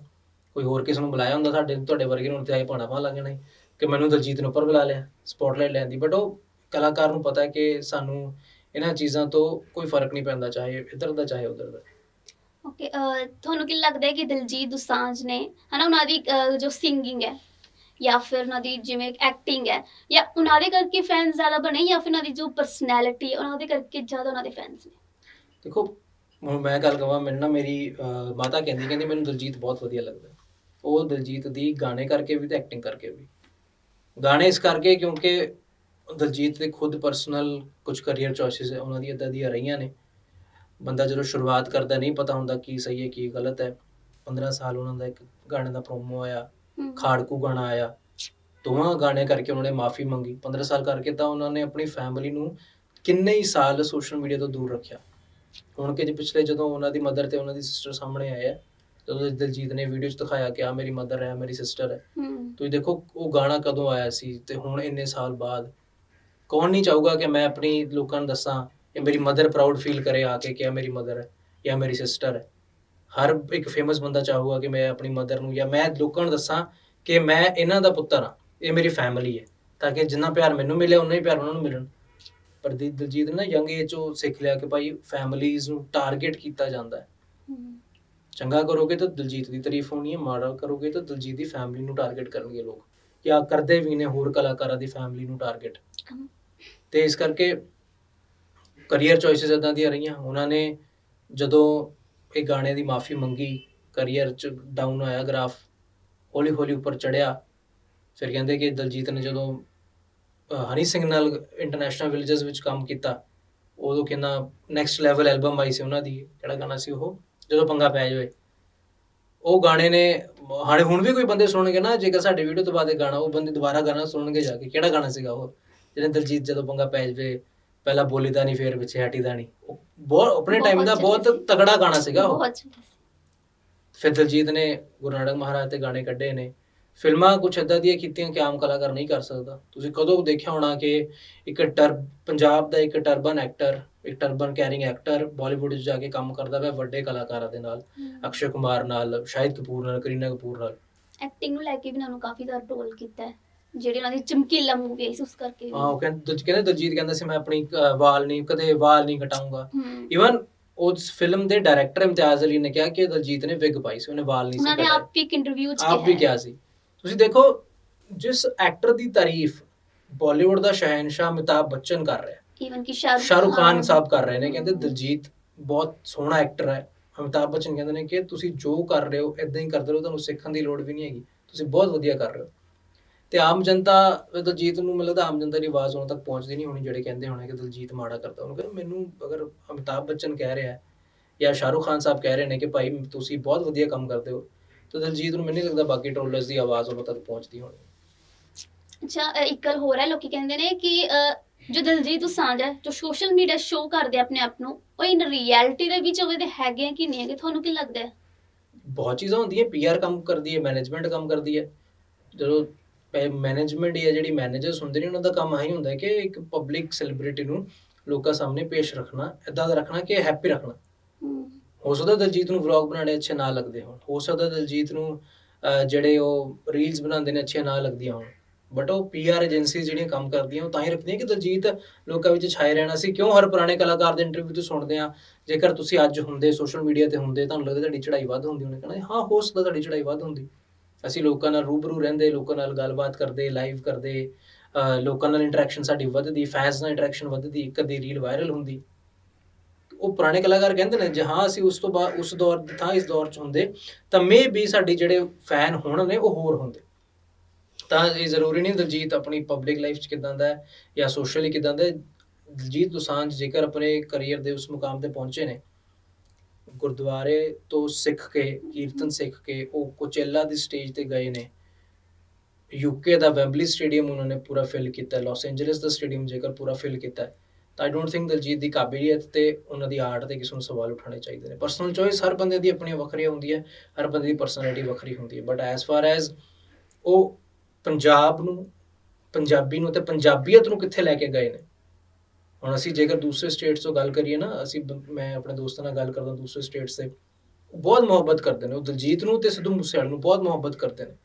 ਕੋਈ ਹੋਰ ਕਿਸੇ ਨੂੰ ਬੁਲਾਇਆ ਹੁੰਦਾ ਸਾਡੇ ਤੁਹਾਡੇ ਵਰਗੇ ਨੂੰ ਤੇ ਆਏ ਭਾਣਾ ਪਾ ਲੱਗ ਜਾਣਾ ਸੀ ਕਿ ਮੈਨੂੰ ਦਲਜੀਤ ਨੇ ਉੱਪਰ ਬੁਲਾ ਲਿਆ ਸਪੌਟਲਾਈਟ ਲੈਣ ਦੀ। ਬਟ ਉਹ ਕਲਾਕਾਰ ਨੂੰ ਪਤਾ ਹੈ ਕਿ ਸਾਨੂੰ ਇਹਨਾਂ ਚੀਜ਼ਾਂ ਤੋਂ ਕੋਈ ਫ਼ਰਕ ਨਹੀਂ ਪੈਂਦਾ ਚਾਹੇ ਇੱਧਰ ਦਾ ਚਾਹੇ ਉੱਧਰ ਦਾ। ਓਕੇ ਤੁਹਾਨੂੰ ਕੀ ਲੱਗਦਾ ਹੈ ਕਿ ਦਿਲਜੀਤ ਦੋਸਾਂਝ ਨੇ ਹਨਾ ਉਹਨਾਂ ਦੀ ਅਹ, ਜੋ ਸਿੰਗਿੰਗ ਹੈ ਜਾਂ ਫਿਰ ਉਹਨਾਂ ਦੀ ਜਿਵੇਂ ਐਕਟਿੰਗ ਹੈ ਜਾਂ ਉਹਨਾਂ ਦੇ ਕਰਕੇ ਫੈਨਸ ਜ਼ਿਆਦਾ ਬਣੇ ਜਾਂ ਫਿਰ ਉਹਨਾਂ ਦੀ ਜੋ ਪਰਸਨੈਲਿਟੀ ਹੈ ਉਹਨਾਂ ਦੇ ਕਰਕੇ ਜ਼ਿਆਦਾ ਉਹਨਾਂ ਦੇ ਫੈਨਸ ਨੇ? ਦੇਖੋ ਹੁਣ ਮੈਂ ਗੱਲ ਕਹਾਂ ਮੈਨੂੰ ਨਾ ਮੇਰੀ ਅਹ, ਮਾਤਾ ਕਹਿੰਦੀ ਕਹਿੰਦੀ ਮੈਨੂੰ ਦਿਲਜੀਤ ਬਹੁਤ ਵਧੀਆ ਲੱਗਦਾ। ਉਹ ਦਿਲਜੀਤ ਦੀ ਗਾਣੇ ਕਰਕੇ ਵੀ ਤੇ ਐਕਟਿੰਗ ਕਰਕੇ ਵੀ। ਗਾਣੇ ਇਸ ਕਰਕੇ ਕਿਉਂਕਿ ਦਿਲਜੀਤ ਦੇ ਖੁਦ ਪਰਸਨਲ ਕੁਝ ਕਰੀਅਰ ਚੋਇਸਸ ਹੈ ਉਹਨਾਂ ਦੀ ਇਦਾਂ ਦੀਆਂ ਰਹੀਆਂ ਨੇ। ਬੰਦਾ ਜਦੋਂ ਸ਼ੁਰੂਆਤ ਕਰਦਾ ਨਹੀਂ ਪਤਾ ਹੁੰਦਾ ਕੀ ਸਹੀ ਹੈ ਕੀ ਗਲਤ ਹੈ। 15 ਸਾਲ ਉਹਨਾਂ ਦਾ ਇੱਕ ਗਾਣੇ ਦਾ ਪ੍ਰੋਮੋ ਆਇਆ। ਖਾੜਕੂ ਗਾਣਾ ਆਇਆ। ਦੋਵਾਂ ਗਾਣੇ ਕਰਕੇ ਉਹਨਾਂ ਨੇ ਮਾਫੀ ਮੰਗੀ। 15 ਸਾਲ ਕਰਕੇ ਤਾਂ ਉਹਨਾਂ ਨੇ ਆਪਣੀ ਫੈਮਿਲੀ ਨੂੰ ਕਿੰਨੇ ਹੀ ਸਾਲ ਸੋਸ਼ਲ ਮੀਡੀਆ ਤੋਂ ਦੂਰ ਰੱਖਿਆ। ਹੁਣ ਕਿ ਜੇ ਪਿਛਲੇ ਜਦੋਂ ਉਹਨਾਂ ਦੀ ਮਦਰ ਤੇ ਉਹਨਾਂ ਦੀ ਸਿਸਟਰ ਸਾਹਮਣੇ ਆਏ ਆ ਜਦੋਂ ਦਿਲਜੀਤ ਨੇ ਵੀਡੀਓ 'ਚ ਦਿਖਾਇਆ ਕਿ ਆ ਮੇਰੀ ਮਦਰ ਹੈ ਮੇਰੀ ਸਿਸਟਰ ਹੈ। ਤੁਸੀਂ ਦੇਖੋ ਉਹ ਗਾਣਾ ਕਦੋਂ ਆਇਆ ਸੀ ਤੇ ਹੁਣ ਇੰਨੇ ਸਾਲ ਬਾਅਦ ਕੌਣ ਨਹੀਂ ਚਾਹੂਗਾ ਕਿ ਮੈਂ ਆਪਣੀ ਲੋਕਾਂ ਨੂੰ ਦੱਸਾਂ ਕਿ ਮੇਰੀ ਮਦਰ ਪ੍ਰਾਊਡ ਫੀਲ ਕਰੇ ਆ ਕੇ ਕਿ ਆ ਮੇਰੀ ਮਦਰ ਹੈ ਜਾਂ ਮੇਰੀ ਸਿਸਟਰ ਹੈ। ਹਰ ਇੱਕ ਫੇਮਸ ਬੰਦਾ ਚਾਹੂਗਾ ਕਿ ਮੈਂ ਆਪਣੀ ਮਦਰ ਨੂੰ ਜਾਂ ਮੈਂ ਲੋਕਾਂ ਨੂੰ ਦੱਸਾਂ ਕਿ ਮੈਂ ਇਹਨਾਂ ਦਾ ਪੁੱਤਰ ਹਾਂ, ਇਹ ਮੇਰੀ ਫੈਮਿਲੀ ਹੈ। ਤਾਂ ਕਿ ਜਿੰਨਾ ਪਿਆਰ ਮੈਨੂੰ ਮਿਲਿਆ ਉਨਾ ਹੀ ਪਿਆਰ ਉਹਨਾਂ ਨੂੰ ਮਿਲਣ। ਪਰ ਦਿ- ਨੇ ਯੰਗ ਏਜ ਤੋਂ ਸਿੱਖ ਲਿਆ ਕਿ ਭਾਈ ਫੈਮਿਲੀਜ਼ ਨੂੰ ਟਾਰਗੇਟ ਕੀਤਾ ਜਾਂਦਾ ਹੈ। ਚੰਗਾ ਕਰੋਗੇ ਤਾਂ ਦਿਲਜੀਤ ਦੀ ਤਾਰੀਫ ਹੋਣੀ ਹੈ, ਮਾੜਾ ਕਰੋਗੇ ਤਾਂ ਦਿਲਜੀਤ ਦੀ ਫੈਮਿਲੀ ਨੂੰ ਟਾਰਗੇਟ ਕਰਨਗੇ ਲੋਕ। ਜਾਂ ਕਰਦੇ ਵੀ ਨੇ ਹੋਰ ਕਲਾਕਾਰਾਂ ਦੀ ਫੈਮਿਲੀ ਨੂੰ ਟਾਰਗੇਟ ਤੇ ਇਸ ਕਰਕੇ ਕੈਰੀਅਰ ਚੋਇਸਸ ਇਦਾਂ ਦੀਆਂ ਰਹੀਆਂ। ਉਹਨਾਂ ਨੇ ਜਦੋਂ ਇਹ ਗਾਣੇ ਦੀ ਮਾਫੀ ਮੰਗੀ ਕੈਰੀਅਰ ਚ ਡਾਊਨ ਆਇਆ ਗ੍ਰਾਫ ਹੌਲੀ ਹੌਲੀ ਉੱਪਰ ਚੜਿਆ ਫਿਰ ਕਹਿੰਦੇ ਕਿ ਦਲਜੀਤ ਨੇ ਜਦੋਂ ਹਨੀ ਸਿੰਘ ਨਾਲ ਇੰਟਰਨੈਸ਼ਨਲ ਵਿਲੇजेस ਵਿੱਚ ਕੰਮ ਕੀਤਾ, ਉਦੋਂ ਕਿੰਨਾ ਨੈਕਸਟ ਲੈਵਲ ਐਲਬਮ ਆਈ ਸੀ ਉਹਨਾਂ ਦੀ ਕਿਹੜਾ ਗਾਣਾ ਸੀ ਉਹ, ਜਦੋਂ ਪੰਗਾ ਪੈ ਜਾਵੇ। ਉਹ ਗਾਣੇ ਨੇ, ਹਾਲੇ ਹੁਣ ਵੀ ਕੋਈ ਬੰਦੇ ਸੁਣਨਗੇ ਨਾ, ਜੇਕਰ ਸਾਡੇ ਵੀਡੀਓ ਤੋਂ ਬਾਅਦ ਇਹ ਗਾਣਾ, ਉਹ ਬੰਦੇ ਦੁਬਾਰਾ ਗਾਣਾ ਸੁਣਨਗੇ ਜਾ ਕੇ, ਕਿਹੜਾ ਗਾਣਾ ਸੀਗਾ ਉਹ, ਜਿਹਨੇ ਦਲਜੀਤ ਜਦੋਂ ਪੰਗਾ ਪੈ ਜਾਵੇ ਪਹਿਲਾਂ ਬੋਲੀਦਾ ਨਹੀਂ ਫੇਰ ਪਿੱਛੇ ਹਟੀਦਾ ਨਹੀਂ। ਉਹ ਬਹੁਤ ਆਪਣੇ ਟਾਈਮ ਦਾ ਬਹੁਤ ਤਗੜਾ ਗਾਣਾ ਸੀਗਾ ਉਹ। ਬਹੁਤ। ਫਿਰ ਦਲਜੀਤ ਨੇ ਗੁਰੂ ਨਾਨਕ ਮਹਾਰਾਜ ਤੇ ਗਾਣੇ ਕੱਢੇ ਨੇ। ਫਿਲਮਾਂ ਕੁਛ ਏਦਾਂ ਦੀਆਂ ਕੀਤੀਆਂ ਕਿ ਆਮ ਕਲਾਕਾਰ ਨਹੀਂ ਕਰ ਸਕਦਾ। ਤੁਸੀਂ ਕਦੋਂ ਦੇਖਿਆ ਹੋਣਾ ਕਿ ਇੱਕ ਟਰ ਪੰਜਾਬ ਦਾ ਇੱਕ ਟਰਬਨ ਐਕਟਰ ਇੱਕ ਟਰਬਨ ਕੈਰਿੰਗ ਐਕਟਰ ਬਾਲੀਵੁੱਡ 'ਚ ਜਾ ਕੇ ਕੰਮ ਕਰਦਾ ਵਾ ਵੱਡੇ ਕਲਾਕਾਰਾਂ ਦੇ ਨਾਲ। ਅਕਸ਼ੇ ਕੁਮਾਰ ਨਾਲ ਸ਼ਾਹਿਦ ਕਪੂਰ ਨਾਲ ਕਰੀਨਾ ਕਪੂਰ ਨਾਲ। ਐਕਟਿੰਗ ਨੂੰ ਲੈ ਕੇ ਵੀ ਉਹਨਾਂ ਨੂੰ ਕਾਫੀ ਜ਼ਿਆਦਾ ਟੋਲ ਕੀਤਾ ਹੈ। ਜਿਹੜੀ ਉਹਨਾਂ ਦੀ ਚਮਕੀਲਾ ਮੂਵੀ ਆਈ ਸੀ ਉਸ ਕਰਕੇ ਹਾਂ ਉਹ ਕਹਿੰਦੇ ਦਲ- ਕਹਿੰਦੇ ਦਲਜੀਤ ਕਹਿੰਦਾ ਸੀ ਮੈਂ ਆਪਣੀ ਵਾਲ ਨਹੀਂ ਕਦੇ ਵਾਲ ਨਹੀਂ ਕਟਾਉਂਗਾ ਹਮ, ਇਵਨ ਉਸ ਫਿਲਮ ਦੇ ਡਾਇਰੈਕਟਰ ਇਮਤਿਆਜ਼ ਅਲੀ ਨੇ ਕਿਹਾ ਕਿ ਦਲਜੀਤ ਨੇ ਵਿਗ ਪਾਈ ਸੀ ਉਹਨੇ ਵਾਲ ਨਹੀਂ ਸੀ ਉਹਨਾਂ ਨੇ ਕਟਾਏ। ਆਪ ਵੀ ਇੱਕ ਇੰਟਰਵਿਊ ਚ ਆਪ ਵੀ ਕਿਹਾ। ਕਿਹਾ ਸੀ। ਤੁਸੀਂ ਦੇਖੋ ਜਿਸ ਐਕਟਰ ਦੀ ਤਾਰੀਫ ਬਾਲੀਵੁੱਡ ਦਾ ਸ਼ਹਿਨशाह ਅਮਿਤਾਭ ਬੱਚਨ ਕਰ ਰਿਹਾ ਹੈ ਈਵਨ ਕਿ ਸ਼ਾਹਰੁਖ ਸ਼ਾਹਰੁਖ ਖਾਨ ਸਾਹਿਬ ਕਰ ਰਹੇ ਨੇ ਕਹਿੰਦੇ ਦਿਲਜੀਤ ਬਹੁਤ ਸੋਹਣਾ ਐਕਟਰ ਹੈ। ਅਮਿਤਾਭ ਬੱਚਨ ਕਹਿੰਦੇ ਨੇ ਕਿ ਤੁਸੀਂ ਜੋ ਕਰ ਰਹੇ ਹੋ ਇਦਾਂ ਹੀ ਕਰਦੇ ਰਹੋ ਤੁਹਾਨੂੰ ਸਿੱਖਣ ਦੀ ਲੋੜ ਵੀ ਨਹੀਂ ਹੈਗੀ। ਤੁਸੀਂ ਬਹੁਤ ਵਧੀਆ ਕਰ ਰਹੇ ਹੋ। ਤੇ ਆਮ ਜਨਤਾ ਦਿਲਜੀਤ ਨੂੰ ਮੈਨੂੰ ਲੱਗਦਾ ਆਮ ਜਨਤਾ ਦੀ ਆਵਾਜ਼ ਉਹਨਾਂ ਤੱਕ ਪਹੁੰਚਦੀ ਨਹੀਂ ਹੋਣੀ ਜਿਹੜੇ ਕਹਿੰਦੇ ਹੋਣੇ ਕਿ ਦਿਲਜੀਤ ਮਾੜਾ ਕਰਦਾ ਉਹਨੂੰ ਕਹਿੰਦੇ ਮੈਨੂੰ ਅਗਰ ਅਮਿਤਾਭ ਬੱਚਨ ਕਹਿ ਰਿਹਾ ਹੈ ਜਾਂ ਸ਼ਾਹਰੁਖ ਖਾਨ ਸਾਹਿਬ ਕਹਿ ਰਹੇ ਨੇ ਕਿ ਭਾਈ ਤੁਸੀਂ ਬਹੁਤ ਵਧੀਆ ਕੰਮ ਕਰਦੇ ਹੋ ਤਾਂ ਦਿਲਜੀਤ ਨੂੰ ਮੈਨੂੰ ਨਹੀਂ ਲੱਗਦਾ ਬਾਕੀ ਟਰੋਲਰਸ ਦੀ ਆਵਾਜ਼ ਉਹਨਾਂ ਤੱਕ ਪਹੁੰਚਦੀ ਹੋਣੀ। ਅੱਛਾ ਇੱਕ ਗੱਲ ਹੋਰ ਹੈ ਲੋਕੀ ਕਹਿੰਦੇ ਨੇ ਕਿ ਜੋ ਦਿਲਜੀਤ ਦੋਸਾਂਝ ਹੈ ਜੋ ਸੋਸ਼ਲ ਮੀਡੀਆ ਸ਼ੋਅ ਕਰਦੇ ਆਪਣੇ ਆਪ ਨੂੰ ਉਹ ਇਨ ਰਿਐਲਿਟੀ ਦੇ ਵਿੱਚ ਉਹਦੇ ਹੈਗੇ ਕਿ ਨਹੀਂ ਹੈਗੇ ਤੁਹਾਨੂੰ ਕੀ ਲੱਗਦਾ ਹੈ? ਬਹੁਤ ਚੀਜ਼ਾਂ ਹੁੰਦੀਆਂ ਪੀਆਰ ਕੰਮ ਕਰਦੀ ਹੈ ਮੈਨੇਜਮੈਂਟ ਕੰਮ ਕਰਦੀ ਹੈ ਜਦੋਂ ਮੈਨੇਜਮੈਂਟ ਜਾਂ ਜਿਹੜੀ ਮੈਨੇਜਰਸ ਹੁੰਦੇ ਨੇ ਉਹਨਾਂ ਦਾ ਕੰਮ ਆਹੀ ਹੁੰਦਾ ਹੈ ਕਿ ਇੱਕ ਪਬਲਿਕ ਸੈਲੀਬ੍ਰਿਟੀ ਨੂੰ ਲੋਕਾਂ ਸਾਹਮਣੇ ਪੇਸ਼ ਰੱਖਣਾ ਇਦਾਂ ਦਾ ਰੱਖਣਾ ਕਿ ਹੈਪੀ ਰੱਖਣਾ। ਹੋ। ਸਕਦਾ ਦਿਲਜੀਤ ਨੂੰ ਵਲੌਗ ਬਣਾਉਣੇ ਅੱਛੇ ਨਾ ਲੱਗਦੇ ਹੋਣ। ਹੋ ਸਕਦਾ ਦਿਲਜੀਤ ਨੂੰ ਜਿਹੜੇ ਉਹ ਰੀਲਸ ਬਣਾਉਂਦੇ ਨੇ ਅੱਛੇ ਨਾ ਲੱਗਦੀਆਂ ਹੋਣ। ਬਟ ਉਹ ਪੀਆਰ ਏਜੰਸੀ ਜਿਹੜੀਆਂ ਕੰਮ ਕਰਦੀਆਂ ਉਹ ਤਾਂ ਹੀ ਰੱਖਦੀਆਂ ਕਿ ਦਿਲਜੀਤ ਲੋਕਾਂ ਵਿੱਚ ਛਾਏ ਰਹਿਣਾ ਸੀ। ਕਿਉਂ ਹਰ ਪੁਰਾਣੇ ਕਲਾਕਾਰ ਦੇ ਇੰਟਰਵਿਊ ਤੋਂ ਸੁਣਦੇ ਆ ਜੇਕਰ ਤੁਸੀਂ ਅੱਜ ਹੁੰਦੇ ਸੋਸ਼ਲ ਮੀਡੀਆ ਤੇ ਹੁੰਦੇ ਤੁਹਾਨੂੰ ਲੱਗਦਾ ਤੁਹਾਡੀ ਚੜ੍ਹਾਈ ਵੱਧ ਹੁੰਦੀ ਉਹਨੇ ਕਹਣਾ ਹਾਂ ਹੋ ਸਕਦਾ ਤੁਹਾਡੀ ਚੜ੍ਹਾਈ ਵੱਧ ਹੁੰਦੀ। ਅਸੀਂ ਲੋਕਾਂ ਨਾਲ ਰੂਬਰੂ ਰਹਿੰਦੇ, ਲੋਕਾਂ ਨਾਲ ਗੱਲਬਾਤ ਕਰਦੇ ਲਾਈਵ ਕਰਦੇ ਲੋਕਾਂ ਨਾਲ ਇੰਟਰੈਕਸ਼ਨ ਸਾਡੀ ਵੱਧਦੀ ਫੈਨਸ ਨਾਲ ਇੰਟਰੈਕਸ਼ਨ ਵੱਧਦੀ ਕਦੀ ਰੀਲ ਵਾਇਰਲ ਹੁੰਦੀ। ਉਹ ਪੁਰਾਣੇ ਕਲਾਕਾਰ ਕਹਿੰਦੇ ਨੇ ਜੇ ਅਸੀਂ ਉਸ ਤੋਂ ਬਾਅਦ, ਉਸ ਦੌਰ ਦੀ ਥਾਂ ਇਸ ਦੌਰ 'ਚ ਹੁੰਦੇ, ਤਾਂ ਮੇ ਵੀ ਸਾਡੇ ਜਿਹੜੇ ਫੈਨ ਹੋਣ ਨੇ, ਉਹ ਹੋਰ ਹੁੰਦੇ। ਤਾਂ ਇਹ ਜ਼ਰੂਰੀ ਨਹੀਂ ਦਲਜੀਤ, ਆਪਣੀ ਪਬਲਿਕ ਲਾਈਫ 'ਚ ਕਿਦਾਂ ਦਾ ਹੈ ਜਾਂ ਸੋਸ਼ਲੀ ਕਿਦਾਂ ਦਾ ਦਲਜੀਤ ਦਿਲਜੀਤ ਦੋਸਾਂਝ ਜੇਕਰ ਆਪਣੇ ਕੈਰੀਅਰ ਦੇ ਉਸ ਮੁਕਾਮ ਤੇ ਪਹੁੰਚੇ ਨੇ ਗੁਰਦੁਆਰੇ ਤੋਂ ਸਿੱਖ ਕੇ, ਕੀਰਤਨ ਸਿੱਖ ਕੇ ਉਹ ਕੋਚੇਲਾ ਦੀ ਸਟੇਜ ਤੇ ਗਏ ਨੇ। ਯੂਕੇ ਦਾ ਵੈਂਬਲੀ ਸਟੇਡੀਅਮ ਉਹਨਾਂ ਨੇ ਪੂਰਾ ਫਿਲ ਕੀਤਾ ਲਾਸ ਐਂਜਲਸ ਦਾ ਸਟੇਡੀਅਮ ਜੇਕਰ ਪੂਰਾ ਫਿਲ ਕੀਤਾ, ਤਾਂ ਆਈ ਡੋਨਟ ਥਿੰਕ ਦਲਜੀਤ ਦੀ ਕਾਬਲੀਅਤ ਤੇ ਉਹਨਾਂ ਦੀ ਆਰਟ ਤੇ ਕਿਸੇ ਨੂੰ ਸਵਾਲ ਉਠਾਉਣੇ ਚਾਹੀਦੇ ਨੇ। ਪਰਸਨਲ ਚੋਇਸ ਹਰ ਬੰਦੇ ਦੀ ਆਪਣੀ ਵੱਖਰੀ ਹੁੰਦੀ ਹੈ ਹਰ ਬੰਦੇ ਦੀ ਪਰਸਨੈਲਿਟੀ ਵੱਖਰੀ ਹੁੰਦੀ ਹੈ। ਬਟ ਐਸ ਫਾਰ ਐਜ਼ ਉਹ ਪੰਜਾਬ ਨੂੰ, ਪੰਜਾਬੀ ਨੂੰ ਤੇ ਪੰਜਾਬੀਅਤ ਨੂੰ ਕਿੱਥੇ ਲੈ ਕੇ ਗਏ ਨੇ? ਹੁਣ ਅਸੀਂ ਜੇਕਰ ਦੂਸਰੇ ਸਟੇਟਸ ਤੋਂ ਗੱਲ ਕਰੀਏ ਨਾ ਅਸੀਂ ਬ- ਮੈਂ ਆਪਣੇ ਦੋਸਤਾਂ ਨਾਲ ਗੱਲ ਕਰਦਾ ਦੂਸਰੇ ਸਟੇਟਸ ਦੇ ਉਹ ਬਹੁਤ ਮੁਹੱਬਤ ਕਰਦੇ ਨੇ ਉਹ ਦਿਲਜੀਤ ਨੂੰ ਤੇ ਸਿੱਧੂ ਮੂਸੇਵਾਲੇ ਨੂੰ ਬਹੁਤ ਮੁਹੱਬਤ ਕਰਦੇ ਨੇ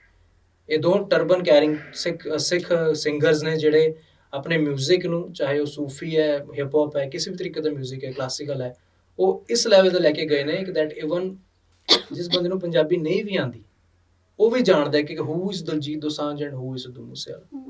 ਇਹ ਦੋ turban carrying Sikh Sikh singers ਨੇ ਜਿਹੜੇ ਆਪਣੇ 뮤직 ਨੂੰ ਚਾਹੇ ਉਹ ਸੂਫੀ ਹੈ ਹਿਪ ਹੌਪ ਹੈ ਕਿਸੇ ਵੀ ਤਰੀਕੇ ਦਾ 뮤직 ਹੈ ਕਲਾਸੀਕਲ ਹੈ ਉਹ ਇਸ ਲੈਵਲ ਤੇ ਲੈ ਕੇ ਗਏ ਨੇ ਕਿ ਦੈਟ ਇਵਨ ਜਿਸ ਬੰਦੇ ਨੂੰ ਪੰਜਾਬੀ ਨਹੀਂ ਵੀ ਆਂਦੀ ਉਹ ਵੀ ਜਾਣਦਾ ਹੈ ਕਿ who is Diljit Dosanjh and who is Sidhu Moosewala